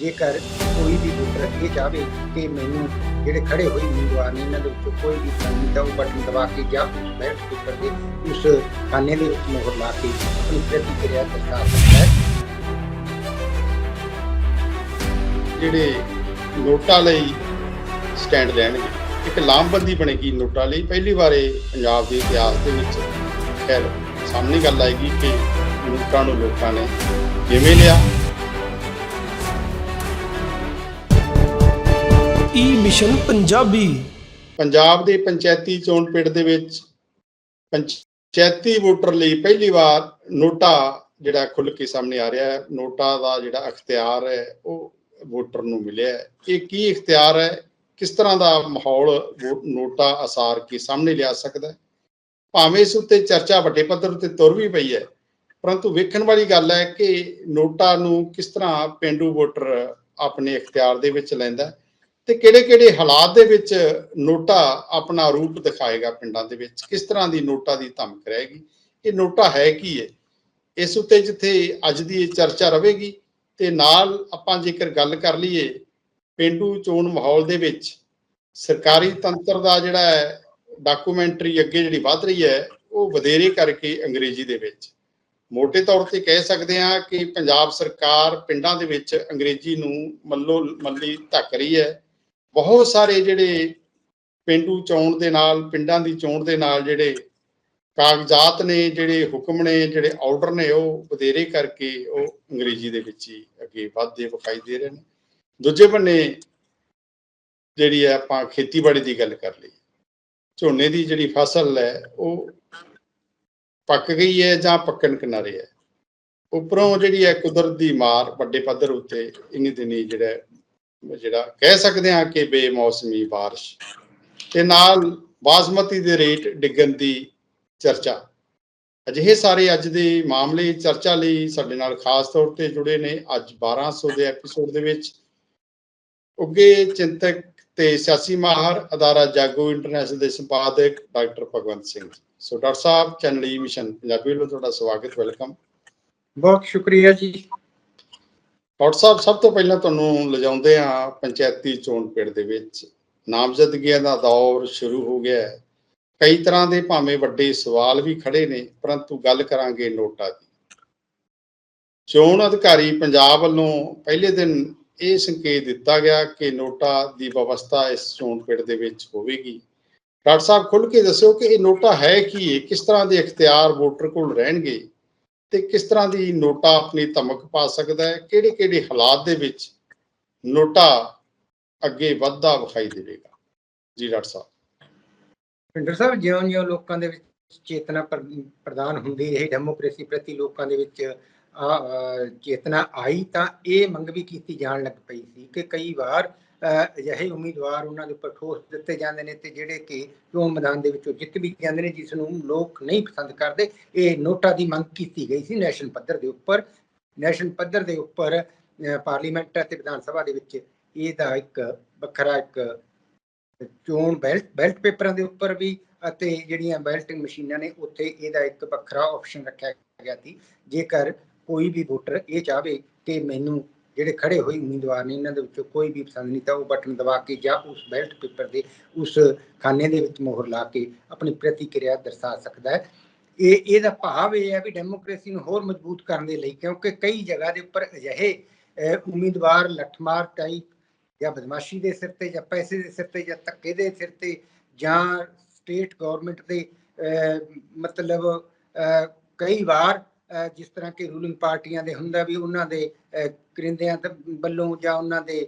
ਜੇਕਰ ਕੋਈ ਵੀ ਵੋਟਰ ਇਹ ਚਾਹਵੇ ਕਿ ਮੈਨੂੰ ਜਿਹੜੇ ਖੜੇ ਹੋਏ ਉਮੀਦਵਾਰ ਨੇ ਇਹਨਾਂ ਦੇ ਵਿੱਚੋਂ ਕੋਈ ਵੀ ਪਸੰਦ ਤਾਂ ਉਹ ਬਟਨ ਦਬਾ ਕੇ ਜਾਂ ਉਸ ਬੈਠ ਸਪੀਕਰ ਦੇ ਉਸ ਖਾਨੇ ਦੇ ਵਿੱਚ ਮੋਹਰ ਲਾ ਕੇ ਆਪਣੀ ਪ੍ਰਤੀਕਿਰਿਆ ਦਰਸਾ ਸਕਦਾ ਹੈ। ਜਿਹੜੇ ਨੋਟਾਂ ਲਈ ਸਟੈਂਡ ਲੈਣਗੇ, ਇੱਕ ਲਾਮਬੰਦੀ ਬਣੇਗੀ ਨੋਟਾਂ ਲਈ। ਪਹਿਲੀ ਵਾਰ ਪੰਜਾਬ ਦੇ ਇਤਿਹਾਸ ਦੇ ਵਿੱਚ ਖੈਰ ਸਾਹਮਣੇ ਗੱਲ ਆਏਗੀ ਕਿ ਨੋਟਾਂ ਨੂੰ ਲੋਕਾਂ ਨੇ ਕਿਵੇਂ ਲਿਆ ਈ ਮਿਸ਼ਨ ਪੰਜਾਬੀ ਪੰਜਾਬ ਦੇ ਪੰਚਾਇਤੀ ਚੋਣ ਪਿੰਡ ਦੇ ਵਿੱਚ ਪੰਚਾਇਤੀ ਵੋਟਰ ਲਈ ਪਹਿਲੀ ਵਾਰ ਨੋਟਾ ਜਿਹੜਾ ਖੁੱਲ੍ਹ ਕੇ ਸਾਹਮਣੇ ਆ ਰਿਹਾ ਹੈ। ਨੋਟਾ ਦਾ ਜਿਹੜਾ ਅਖਤਿਆਰ ਹੈ, ਉਹ ਵੋਟਰ ਨੂੰ ਮਿਲਿਆ ਹੈ। ਇਹ ਕੀ ਅਖਤਿਆਰ ਹੈ? ਕਿਸ ਤਰ੍ਹਾਂ ਦਾ ਮਾਹੌਲ ਨੋਟਾ ਅਸਾਰ ਕੇ ਸਾਹਮਣੇ ਲਿਆ ਸਕਦਾ ਹੈ? ਭਾਵੇਂ ਇਸ ਉੱਤੇ ਚਰਚਾ ਵੱਡੇ ਪੱਧਰ ਤੇ ਤੁਰ ਵੀ ਪਈ ਹੈ, ਪਰੰਤੂ ਵੇਖਣ ਵਾਲੀ ਗੱਲ ਹੈ ਕਿ ਨੋਟਾ ਨੂੰ ਕਿਸ ਤਰ੍ਹਾਂ ਪਿੰਡੂ ਵੋਟਰ ਆਪਣੇ ਅਖਤਿਆਰ ਦੇ ਵਿੱਚ ਲੈਂਦਾ ਤੇ ਕਿਹੜੇ-ਕਿਹੜੇ ਹਾਲਾਤ ਦੇ ਵਿੱਚ ਨੋਟਾ ਆਪਣਾ ਰੂਪ ਦਿਖਾਏਗਾ ਪਿੰਡਾਂ ਦੇ ਵਿੱਚ? ਕਿਸ ਤਰ੍ਹਾਂ ਦੀ ਨੋਟਾ ਦੀ ਧਮਕ ਰਹੇਗੀ? ਇਹ ਨੋਟਾ ਹੈ ਕੀ ਹੈ ਇਸ ਉੱਤੇ ਜਿੱਥੇ ਅੱਜ ਦੀ ਇਹ ਚਰਚਾ ਰਹੇਗੀ ਤੇ ਨਾਲ ਆਪਾਂ ਜੇਕਰ ਗੱਲ ਕਰ ਲਈਏ ਪਿੰਡੂ ਚੋਣ ਮਾਹੌਲ ਦੇ ਵਿੱਚ, ਸਰਕਾਰੀ ਤੰਤਰ ਦਾ ਜਿਹੜਾ ਹੈ ਡਾਕੂਮੈਂਟਰੀ ਅੱਗੇ ਜਿਹੜੀ ਵੱਧ ਰਹੀ ਹੈ, ਉਹ ਵਧੇਰੇ ਕਰਕੇ ਅੰਗਰੇਜ਼ੀ ਦੇ ਵਿੱਚ। ਮੋٹے ਤੌਰ ਤੇ ਕਹਿ ਸਕਦੇ ਹਾਂ ਕਿ ਪੰਜਾਬ ਸਰਕਾਰ ਪਿੰਡਾਂ ਦੇ ਵਿੱਚ ਅੰਗਰੇਜ਼ੀ ਨੂੰ ਮੱਲੋ ਮੱਲੀ ਧੱਕ ਰਹੀ ਹੈ। ਬਹੁਤ ਸਾਰੇ ਜਿਹੜੇ ਪਿੰਡੂ ਚੋਣ ਦੇ ਨਾਲ, ਪਿੰਡਾਂ ਦੀ ਚੋਣ ਦੇ ਨਾਲ ਜਿਹੜੇ ਕਾਗਜ਼ਾਤ ਨੇ, ਜਿਹੜੇ ਹੁਕਮ ਨੇ, ਜਿਹੜੇ ਆਰਡਰ ਨੇ, ਉਹ ਵਧੇਰੇ ਕਰਕੇ ਉਹ ਅੰਗਰੇਜ਼ੀ ਦੇ ਵਿੱਚ ਹੀ ਅੱਗੇ ਵੱਧਦੇ ਵਿਖਾਈ ਦੇ ਰਹੇ ਨੇ। ਦੂਜੇ ਬੰਨੇ ਜਿਹੜੀ ਹੈ ਆਪਾਂ ਖੇਤੀਬਾੜੀ ਦੀ ਗੱਲ ਕਰ ਲਈ ਝੋਨੇ ਦੀ ਜਿਹੜੀ ਫਸਲ ਹੈ, ਉਹ ਪੱਕ ਗਈ ਹੈ ਜਾਂ ਪੱਕਣ ਕਿਨਾਰੇ ਹੈ। ਉੱਪਰੋਂ ਜਿਹੜੀ ਹੈ ਕੁਦਰਤ ਦੀ ਮਾਰ ਵੱਡੇ ਪੱਧਰ ਉੱਤੇ ਇਨੀ ਦਿਨੀ ਜਿਹੜਾ ਜਿਹੜਾ ਕਹਿ ਸਕਦੇ ਹਾਂ ਕਿ ਬੇਮੌਸਮੀ ਬਾਰਿਸ਼ ਤੇ ਨਾਲ ਬਾਸਮਤੀ ਦੇ ਰੇਟ ਡਿੱਗਣ ਦੀ ਚਰਚਾ। ਅਜਿਹੇ ਸਾਰੇ ਅੱਜ ਦੇ ਮਾਮਲੇ ਚਰਚਾ ਲਈ ਸਾਡੇ ਨਾਲ ਖਾਸ ਤੌਰ ਤੇ ਜੁੜੇ ਨੇ ਅੱਜ 1200 ਦੇ ਐਪੀਸੋਡ ਦੇ ਵਿੱਚ ਉੱਗੇ ਚਿੰਤਕ ਤੇ ਸਿਆਸੀ ਮਾਹਰ ਅਦਾਰਾ ਜਾਗੋ ਇੰਟਰਨੈਸ਼ਨਲ ਦੇ ਸੰਪਾਦਕ doctor Bhagwant Singh so doctor Sahib, channel e E mission Punjabi ਵੱਲੋਂ ਤੁਹਾਡਾ ਸਵਾਗਤ, ਵੈਲਕਮ। ਬਹੁਤ ਸ਼ੁਕਰੀਆ ਜੀ। ਡਾਕਟਰ ਸਾਹਿਬ, ਸਭ ਤੋਂ ਪਹਿਲਾਂ ਤੁਹਾਨੂੰ ਲਿਜਾਉਂਦੇ ਆ ਪੰਚਾਇਤੀ ਚੋਣ ਪਿੰਡ ਦੇ ਵਿੱਚ। ਨਾਮਜ਼ਦਗੀਆਂ ਦਾ ਦੌਰ ਸ਼ੁਰੂ ਹੋ ਗਿਆ ਹੈ। ਕਈ ਤਰ੍ਹਾਂ ਦੇ ਭਾਵੇਂ ਵੱਡੇ ਸਵਾਲ ਵੀ ਖੜੇ ਨੇ, ਪਰੰਤੂ ਗੱਲ ਕਰਾਂਗੇ ਨੋਟਾ ਦੀ। ਚੋਣ ਅਧਿਕਾਰੀ ਪੰਜਾਬ ਵੱਲੋਂ ਪਹਿਲੇ ਦਿਨ ਇਹ ਸੰਕੇਤ ਦਿੱਤਾ ਗਿਆ ਕਿ ਨੋਟਾ ਦੀ ਵਿਵਸਥਾ ਇਸ ਚੋਣ ਪਿੰਡ ਦੇ ਵਿੱਚ ਹੋਵੇਗੀ। ਡਾਕਟਰ ਸਾਹਿਬ ਖੁੱਲ ਕੇ ਦੱਸਿਓ ਕਿ ਇਹ ਨੋਟਾ ਹੈ ਕੀ? ਹੈ ਕਿਸ ਤਰ੍ਹਾਂ ਦੇ ਇਖਤਿਆਰ ਵੋਟਰ ਕੋਲ ਰਹਿਣਗੇ? ਤੇ ਕਿਸ ਤਰ੍ਹਾਂ ਦੀ ਨੋਟਾ ਆਪਣੀ ਧਮਕ ਪਾ ਸਕਦਾ ਹੈ? ਕਿਹੜੇ ਕਿਹੜੇ ਹਾਲਾਤ ਦੇ ਵਿੱਚ ਨੋਟਾ ਅੱਗੇ ਵੱਧਦਾ ਵਿਖਾਈ ਦੇਵੇਗਾ? ਜੀ, ਡਾਕਟਰ ਸਾਹਿਬ। ਪਿੰਡਰ ਸਾਹਿਬ, ਜਿਉਂ-ਜਿਉਂ ਲੋਕਾਂ ਦੇ ਵਿੱਚ ਚੇਤਨਾ ਪ੍ਰਦਾਨ ਹੁੰਦੀ ਰਹੀ, ਡੈਮੋਕ੍ਰੇਸੀ ਪ੍ਰਤੀ ਲੋਕਾਂ ਦੇ ਵਿੱਚ ਚੇਤਨਾ ਆਈ ਤਾਂ ਇਹ ਮੰਗ ਵੀ ਕੀਤੀ ਜਾਣ ਲੱਗ ਪਈ ਸੀ ਕਿ ਕਈ ਵਾਰ ਅਜਿਹੇ ਉਮੀਦਵਾਰ ਉਹਨਾਂ ਦੇ ਉੱਪਰ ਠੋਸ ਦਿੱਤੇ ਜਾਂਦੇ ਨੇ ਤੇ ਜਿਹੜੇ ਕਿ ਚੋਣ ਮੈਦਾਨ ਦੇ ਵਿੱਚੋਂ ਜਿੱਤ ਵੀ ਜਾਂਦੇ ਨੇ, ਜਿਸ ਨੂੰ ਲੋਕ ਨਹੀਂ ਪਸੰਦ ਕਰਦੇ, ਇਹ ਨੋਟਾਂ ਦੀ ਮੰਗ ਕੀਤੀ ਗਈ ਸੀ ਨੈਸ਼ਨਲ ਪੱਧਰ ਦੇ ਉੱਪਰ। ਨੈਸ਼ਨਲ ਪੱਧਰ ਦੇ ਉੱਪਰ ਪਾਰਲੀਮੈਂਟ ਅਤੇ ਵਿਧਾਨ ਸਭਾ ਦੇ ਵਿੱਚ ਇਹਦਾ ਇੱਕ ਵੱਖਰਾ ਇੱਕ ਚੋਣ ਬੈਲਟ ਬੈਲਟ ਪੇਪਰਾਂ ਦੇ ਉੱਪਰ ਵੀ ਅਤੇ ਜਿਹੜੀਆਂ ਬੈਲਟਿੰਗ ਮਸ਼ੀਨਾਂ ਨੇ, ਉੱਥੇ ਇਹਦਾ ਇੱਕ ਵੱਖਰਾ ਆਪਸ਼ਨ ਰੱਖਿਆ ਗਿਆ ਸੀ। ਜੇਕਰ ਕੋਈ ਵੀ ਵੋਟਰ ਇਹ ਚਾਹਵੇ ਕਿ ਮੈਨੂੰ ਜਿਹੜੇ ਖੜੇ ਹੋਏ ਉਮੀਦਵਾਰ ਨੇ ਇਹਨਾਂ ਦੇ ਵਿੱਚੋਂ ਕੋਈ ਵੀ ਪਸੰਦ ਨਹੀਂ ਤਾਂ ਉਹ ਬਟਨ ਦਬਾ ਕੇ ਜਾਂ ਉਸ ਬੈਲਟ ਪੇਪਰ ਦੇ ਉਸ ਖਾਨੇ ਦੇ ਵਿੱਚ ਮੋਹਰ ਲਾ ਕੇ ਆਪਣੀ ਪ੍ਰਤੀਕਿਰਿਆ ਦਰਸਾ ਸਕਦਾ ਹੈ। ਇਹ ਇਹਦਾ ਭਾਵ ਇਹ ਹੈ ਵੀ ਡੈਮੋਕ੍ਰੇਸੀ ਨੂੰ ਹੋਰ ਮਜ਼ਬੂਤ ਕਰਨ ਦੇ ਲਈ ਕਿਉਂਕਿ ਕਈ ਜਗ੍ਹਾ ਦੇ ਉੱਪਰ ਅਜਿਹੇ ਅਹ, ਉਮੀਦਵਾਰ ਲੱਠਮਾਰ ਟਾਈਪ ਜਾਂ ਬਦਮਾਸ਼ੀ ਦੇ ਸਿਰ ਤੇ ਜਾਂ ਪੈਸੇ ਦੇ ਸਿਰ ਤੇ ਜਾਂ ਧੱਕੇ ਦੇ ਸਿਰ ਤੇ ਜਾਂ ਸਟੇਟ ਗਵਰਨਮੈਂਟ ਦੇ ਮਤਲਬ ਕਈ ਵਾਰ ਜਿਸ ਤਰ੍ਹਾਂ ਕਿ ਰੂਲਿੰਗ ਪਾਰਟੀਆਂ ਦੇ ਹੁੰਦਾ ਵੀ ਉਹਨਾਂ ਦੇ ਕਰਿੰਦਿਆਂ ਵੱਲੋਂ ਜਾਂ ਉਹਨਾਂ ਦੇ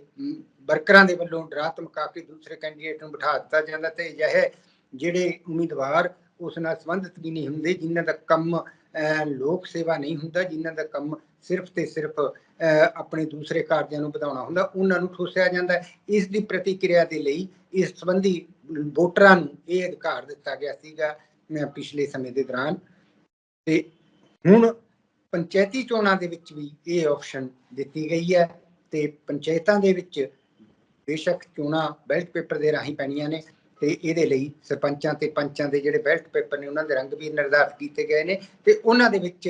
ਵਰਕਰਾਂ ਦੇ ਵੱਲੋਂ ਡਰਾ ਧਮਕਾ ਕੇ ਦੂਸਰੇ ਕੈਂਡੀਡੇਟ ਨੂੰ ਬਿਠਾ ਦਿੱਤਾ ਜਾਂਦਾ ਤੇ ਅਜਿਹੇ ਜਿਹੜੇ ਉਮੀਦਵਾਰ ਉਸ ਨਾਲ ਸੰਬੰਧਿਤ ਵੀ ਨਹੀਂ ਹੁੰਦੇ, ਜਿਨ੍ਹਾਂ ਦਾ ਕੰਮ ਲੋਕ ਸੇਵਾ ਨਹੀਂ ਹੁੰਦਾ, ਜਿਨ੍ਹਾਂ ਦਾ ਕੰਮ ਸਿਰਫ ਤੇ ਸਿਰਫ ਆਪਣੇ ਦੂਸਰੇ ਕਾਰਜਾਂ ਨੂੰ ਵਧਾਉਣਾ ਹੁੰਦਾ, ਉਹਨਾਂ ਨੂੰ ਠੋਸਿਆ ਜਾਂਦਾ। ਇਸ ਦੀ ਪ੍ਰਤੀਕਿਰਿਆ ਦੇ ਲਈ ਇਸ ਸੰਬੰਧੀ ਵੋਟਰਾਂ ਨੂੰ ਇਹ ਅਧਿਕਾਰ ਦਿੱਤਾ ਗਿਆ ਸੀਗਾ ਪਿਛਲੇ ਸਮੇਂ ਦੇ ਦੌਰਾਨ। ਤੇ ਹੁਣ ਪੰਚਾਇਤੀ ਚੋਣਾਂ ਦੇ ਵਿੱਚ ਵੀ ਇਹ ਆਪਸ਼ਨ ਦਿੱਤੀ ਗਈ ਹੈ ਤੇ ਪੰਚਾਇਤਾਂ ਦੇ ਵਿੱਚ ਬੇਸ਼ੱਕ ਚੋਣਾਂ ਬੈਲਟ ਪੇਪਰ ਦੇ ਰਾਹੀਂ ਪੈਣੀਆਂ ਨੇ ਤੇ ਇਹਦੇ ਲਈ ਸਰਪੰਚਾਂ ਤੇ ਪੰਚਾਂ ਦੇ ਜਿਹੜੇ ਬੈਲਟ ਪੇਪਰ ਨੇ ਉਹਨਾਂ ਦੇ ਰੰਗ ਵੀ ਨਿਰਧਾਰਤ ਕੀਤੇ ਗਏ ਨੇ ਤੇ ਉਹਨਾਂ ਦੇ ਵਿੱਚ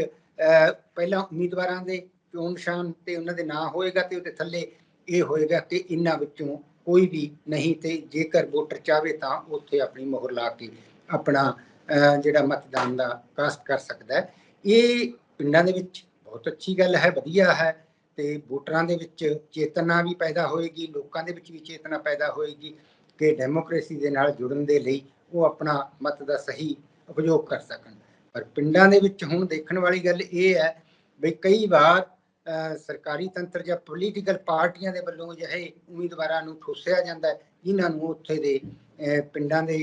ਪਹਿਲਾਂ ਉਮੀਦਵਾਰਾਂ ਦੇ ਚੋਣ ਨਿਸ਼ਾਨ ਤੇ ਉਹਨਾਂ ਦੇ ਨਾਂ ਹੋਏਗਾ ਤੇ ਉਹਦੇ ਥੱਲੇ ਇਹ ਹੋਏਗਾ ਕਿ ਇਹਨਾਂ ਵਿੱਚੋਂ ਕੋਈ ਵੀ ਨਹੀਂ ਤੇ ਜੇਕਰ ਵੋਟਰ ਚਾਹਵੇ ਤਾਂ ਉੱਥੇ ਆਪਣੀ ਮੋਹਰ ਲਾ ਕੇ ਆਪਣਾ ਜਿਹੜਾ ਮਤਦਾਨ ਦਾ ਕਾਸਟ ਕਰ ਸਕਦਾ ਹੈ। ਇਹ ਪਿੰਡਾਂ ਦੇ ਵਿੱਚ ਬਹੁਤ ਅੱਛੀ ਗੱਲ ਹੈ, ਵਧੀਆ ਹੈ ਤੇ ਵੋਟਰਾਂ ਦੇ ਵਿੱਚ ਚੇਤਨਾ ਵੀ ਪੈਦਾ ਹੋਏਗੀ, ਲੋਕਾਂ ਦੇ ਵਿੱਚ ਵੀ ਚੇਤਨਾ ਪੈਦਾ ਹੋਏਗੀ ਕਿ ਡੈਮੋਕ੍ਰੇਸੀ ਦੇ ਨਾਲ ਜੁੜਨ ਦੇ ਲਈ ਉਹ ਆਪਣਾ ਮਤ ਦਾ ਸਹੀ ਉਪਯੋਗ ਕਰ ਸਕਣ। ਪਰ ਪਿੰਡਾਂ ਦੇ ਵਿੱਚ ਹੁਣ ਦੇਖਣ ਵਾਲੀ ਗੱਲ ਇਹ ਹੈ ਵੀ ਕਈ ਵਾਰ ਸਰਕਾਰੀ ਤੰਤਰ ਜਾਂ ਪੋਲੀਟੀਕਲ ਪਾਰਟੀਆਂ ਦੇ ਵੱਲੋਂ ਜਿਹੇ ਉਮੀਦਵਾਰਾਂ ਨੂੰ ਠੋਸਿਆ ਜਾਂਦਾ ਹੈ, ਜਿਨ੍ਹਾਂ ਨੂੰ ਉੱਥੇ ਦੇ ਪਿੰਡਾਂ ਦੇ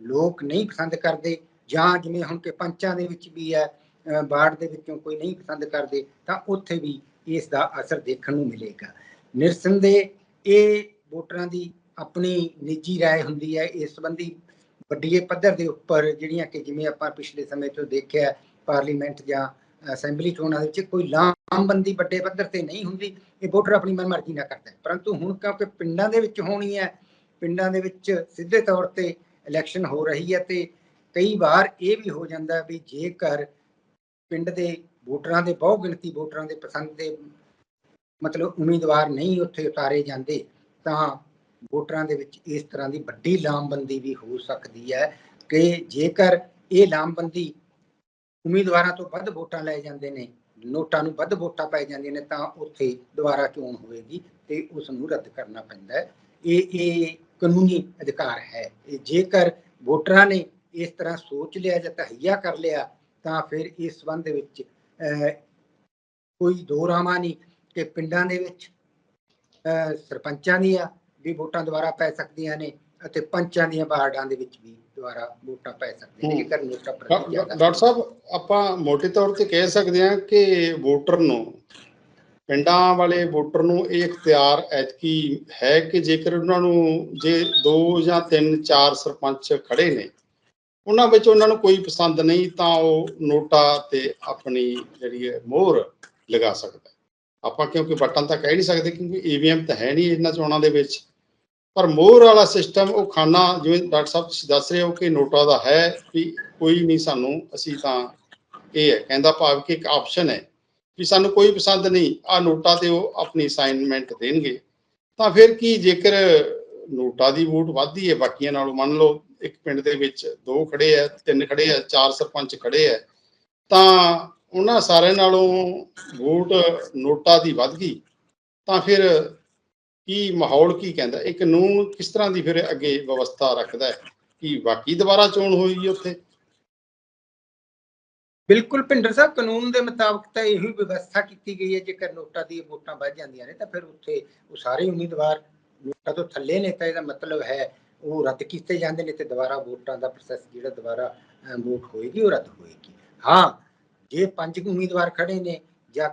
ਲੋਕ ਨਹੀਂ ਪਸੰਦ ਕਰਦੇ ਜਾਂ ਜਿਵੇਂ ਹੁਣ ਕਿ ਪੰਚਾਂ ਦੇ ਵਿੱਚ ਵੀ ਹੈ ਅਹ, ਵਾਰਡ ਦੇ ਵਿੱਚੋਂ ਕੋਈ ਨਹੀਂ ਪਸੰਦ ਕਰਦੇ ਤਾਂ ਉੱਥੇ ਵੀ ਇਸ ਦਾ ਅਸਰ ਦੇਖਣ ਨੂੰ ਮਿਲੇਗਾ ਨਿਰਸੰਦੇਹ ਇਹ ਵੋਟਰਾਂ ਦੀ ਆਪਣੀ ਨਿੱਜੀ رائے ਹੁੰਦੀ ਹੈ ਇਸ ਸੰਬੰਧੀ ਵੱਡੀਏ ਪੱਧਰ ਦੇ ਉੱਪਰ ਜਿਹੜੀਆਂ ਕਿ ਜਿਵੇਂ ਆਪਾਂ ਪਿਛਲੇ ਸਮੇਂ ਤੋਂ ਦੇਖਿਆ ਪਾਰਲੀਮੈਂਟ ਜਾਂ ਅਸੈਂਬਲੀ ਚੋਣਾਂ ਦੇ ਵਿੱਚ ਕੋਈ ਲਾਮਬੰਦੀ ਵੱਡੇ ਪੱਧਰ ਤੇ ਨਹੀਂ ਹੁੰਦੀ ਇਹ ਵੋਟਰ ਆਪਣੀ ਮਨਮਰਜ਼ੀ ਨਾਲ ਕਰਦਾ ਹੈ ਪਰੰਤੂ ਹੁਣ ਕਿਉਂਕਿ ਪਿੰਡਾਂ ਦੇ ਵਿੱਚ ਹੋਣੀ ਹੈ ਪਿੰਡਾਂ ਦੇ ਵਿੱਚ ਸਿੱਧੇ ਤੌਰ ਤੇ ਇਲੈਕਸ਼ਨ ਹੋ ਰਹੀ ਹੈ ਤੇ ਕਈ ਵਾਰ ਇਹ ਵੀ ਹੋ ਜਾਂਦਾ ਵੀ ਜੇਕਰ ਪਿੰਡ ਦੇ ਵੋਟਰਾਂ ਦੇ ਬਹੁ ਗਿਣਤੀ ਵੋਟਰਾਂ ਦੇ ਪਸੰਦ ਦੇ ਮਤਲਬ ਉਮੀਦਵਾਰ ਨਹੀਂ ਉੱਥੇ ਉਤਾਰੇ ਜਾਂਦੇ, ਤਾਂ ਵੋਟਰਾਂ ਦੇ ਵਿੱਚ ਇਸ ਤਰ੍ਹਾਂ ਦੀ ਵੱਡੀ ਲਾਮਬੰਦੀ ਵੀ ਹੋ ਸਕਦੀ ਹੈ ਕਿ ਜੇਕਰ ਇਹ ਲਾਮਬੰਦੀ ਉਮੀਦਵਾਰਾਂ ਤੋਂ ਵੱਧ ਵੋਟਾਂ ਲੈ ਜਾਂਦੇ ਨੇ, ਨੋਟਾਂ ਨੂੰ ਵੱਧ ਵੋਟਾਂ ਪੈ ਜਾਂਦੀਆਂ ਨੇ, ਤਾਂ ਉੱਥੇ ਦੁਬਾਰਾ ਚੋਣ ਹੋਵੇਗੀ ਤੇ ਉਸ ਨੂੰ ਰੱਦ ਕਰਨਾ ਪੈਂਦਾ ਹੈ। ਇਹ ਇਹ ਕਾਨੂੰਨੀ ਅਧਿਕਾਰ ਹੈ। ਇਹ ਜੇਕਰ ਵੋਟਰਾਂ ਨੇ ਇਸ ਤਰ੍ਹਾਂ ਸੋਚ ਲਿਆ ਜਾਂ ਤਹਈਆ ਕਰ ਲਿਆ ਤਾਂ ਫਿਰ ਇਸ ਸੰਬੰਧ ਵਿੱਚ ਕੋਈ ਦੋ ਰਾਵਾਂ ਨਹੀਂ ਕਿ ਪਿੰਡਾਂ ਦੇ ਵਿੱਚ ਸਰਪੰਚਾਂ ਦੀਆਂ ਵੀ ਵੋਟਾਂ ਦੁਬਾਰਾ ਪੈ ਸਕਦੀਆਂ ਨੇ ਅਤੇ ਪੰਚਾਂ ਦੀਆਂ ਵਾਰਡਾਂ ਦੇ ਵਿੱਚ ਵੀ ਦੁਬਾਰਾ ਵੋਟਾਂ ਪੈ ਸਕਦੀਆਂ ਨੇ। ਜੇਕਰ ਨੋਟਾ ਡਾਕਟਰ ਸਾਹਿਬ ਆਪਾਂ ਮੋٹے ਤੌਰ ਤੇ ਕਹਿ ਸਕਦੇ ਹਾਂ ਕਿ ਵੋਟਰ ਨੂੰ ਪਿੰਡਾਂ ਵਾਲੇ ਵੋਟਰ ਨੂੰ ਇਹ ਇਖਤਿਆਰ ਐਤਕੀ ਹੈ ਕਿ ਜੇਕਰ ਉਹਨਾਂ ਨੂੰ ਜੇ ਦੋ ਜਾਂ ਤਿੰਨ ਚਾਰ ਸਰਪੰਚ ਖੜੇ ਨੇ ਉਹਨਾਂ ਵਿੱਚ ਉਹਨਾਂ ਨੂੰ ਕੋਈ ਪਸੰਦ ਨਹੀਂ, ਤਾਂ ਉਹ ਨੋਟਾ ਤੇ ਆਪਣੀ ਜਿਹੜੀ ਹੈ ਮੋਹਰ ਲਗਾ ਸਕਦਾ ਆਪਾਂ ਕਿਉਂਕਿ ਬਟਨ ਤਾਂ ਕਹਿ ਨਹੀਂ ਸਕਦੇ ਕਿਉਂਕਿ ਈਵੀਐਮ ਤਾਂ ਹੈ ਨਹੀਂ ਇਹਨਾਂ ਚੋਣਾਂ ਦੇ ਵਿੱਚ। ਪਰ ਮੋਹਰ ਵਾਲਾ ਸਿਸਟਮ, ਉਹ ਖਾਨਾ ਜਿਵੇਂ ਡਾਕਟਰ ਸਾਹਿਬ ਤੁਸੀਂ ਦੱਸ ਰਹੇ ਹੋ ਕਿ ਨੋਟਾ ਦਾ ਹੈ ਵੀ ਕੋਈ ਨਹੀਂ ਸਾਨੂੰ, ਅਸੀਂ ਤਾਂ ਇਹ ਹੈ। ਕਹਿੰਦਾ ਭਾਵ ਕਿ ਇੱਕ ਆਪਸ਼ਨ ਹੈ ਵੀ ਸਾਨੂੰ ਕੋਈ ਪਸੰਦ ਨਹੀਂ ਆ ਨੋਟਾ ਤੇ ਉਹ ਆਪਣੀ ਅਸਾਈਨਮੈਂਟ ਦੇਣਗੇ। ਤਾਂ ਫਿਰ ਕੀ ਜੇਕਰ ਨੋਟਾ ਦੀ ਵੋਟ ਵੱਧਦੀ ਹੈ, ਬਾਕੀਆਂ ਨਾਲੋਂ ਮੰਨ ਲਓ ਇੱਕ ਪਿੰਡ ਦੇ ਵਿੱਚ ਦੋ ਖੜੇ ਆ, ਤਿੰਨ ਖੜੇ ਆ, ਚਾਰ ਸਰਪੰਚ ਖੜੇ ਆ, ਤਾਂ ਉਹਨਾਂ ਸਾਰਿਆਂ ਨਾਲੋਂ ਵੋਟ ਨੋਟਾ ਦੀ ਵੱਧ ਗਈ। ਤਾਂ ਫਿਰ ਕੀ ਮਾਹੌਲ ਕੀ ਕਹਿੰਦਾ? ਇਹ ਕਾਨੂੰਨ ਕਿਸ ਤਰ੍ਹਾਂ ਦੀ ਫਿਰ ਅੱਗੇ ਵਿਵਸਥਾ ਰੱਖਦਾ ਹੈ? ਕਿ ਬਾਕੀ ਦੁਬਾਰਾ ਚੋਣ ਹੋਈ ਉੱਥੇ? ਬਿਲਕੁਲ ਭਿੰਡਰ ਸਾਹਿਬ, ਕਾਨੂੰਨ ਦੇ ਮੁਤਾਬਕ ਤਾਂ ਇਹੀ ਵਿਵਸਥਾ ਕੀਤੀ ਗਈ ਹੈ, ਜੇਕਰ ਨੋਟਾਂ ਦੀ ਵੋਟਾਂ ਵੱਧ ਜਾਂਦੀਆਂ ਨੇ, ਤਾਂ ਫਿਰ ਉੱਥੇ ਉਹ ਸਾਰੇ ਉਮੀਦਵਾਰ ਨੋਟਾਂ ਤੋਂ ਥੱਲੇ ਨੇ, ਤਾਂ ਇਹਦਾ ਮਤਲਬ ਹੈ ਉਹ ਰੱਦ ਕੀਤੇ ਜਾਂਦੇ ਨੇ ਤੇ ਦੁਬਾਰਾ ਵੋਟਾਂ ਦਾ ਪ੍ਰੋਸੈਸ ਜਿਹੜਾ ਦੁਬਾਰਾ ਵੋਟ ਹੋਏਗੀ, ਉਹ ਰੱਦ ਹੋਏਗੀ। ਹਾਂ, ਜੇ ਪੰਜ ਉਮੀਦਵਾਰ ਖੜੇ ਨੇ ਜਾਂ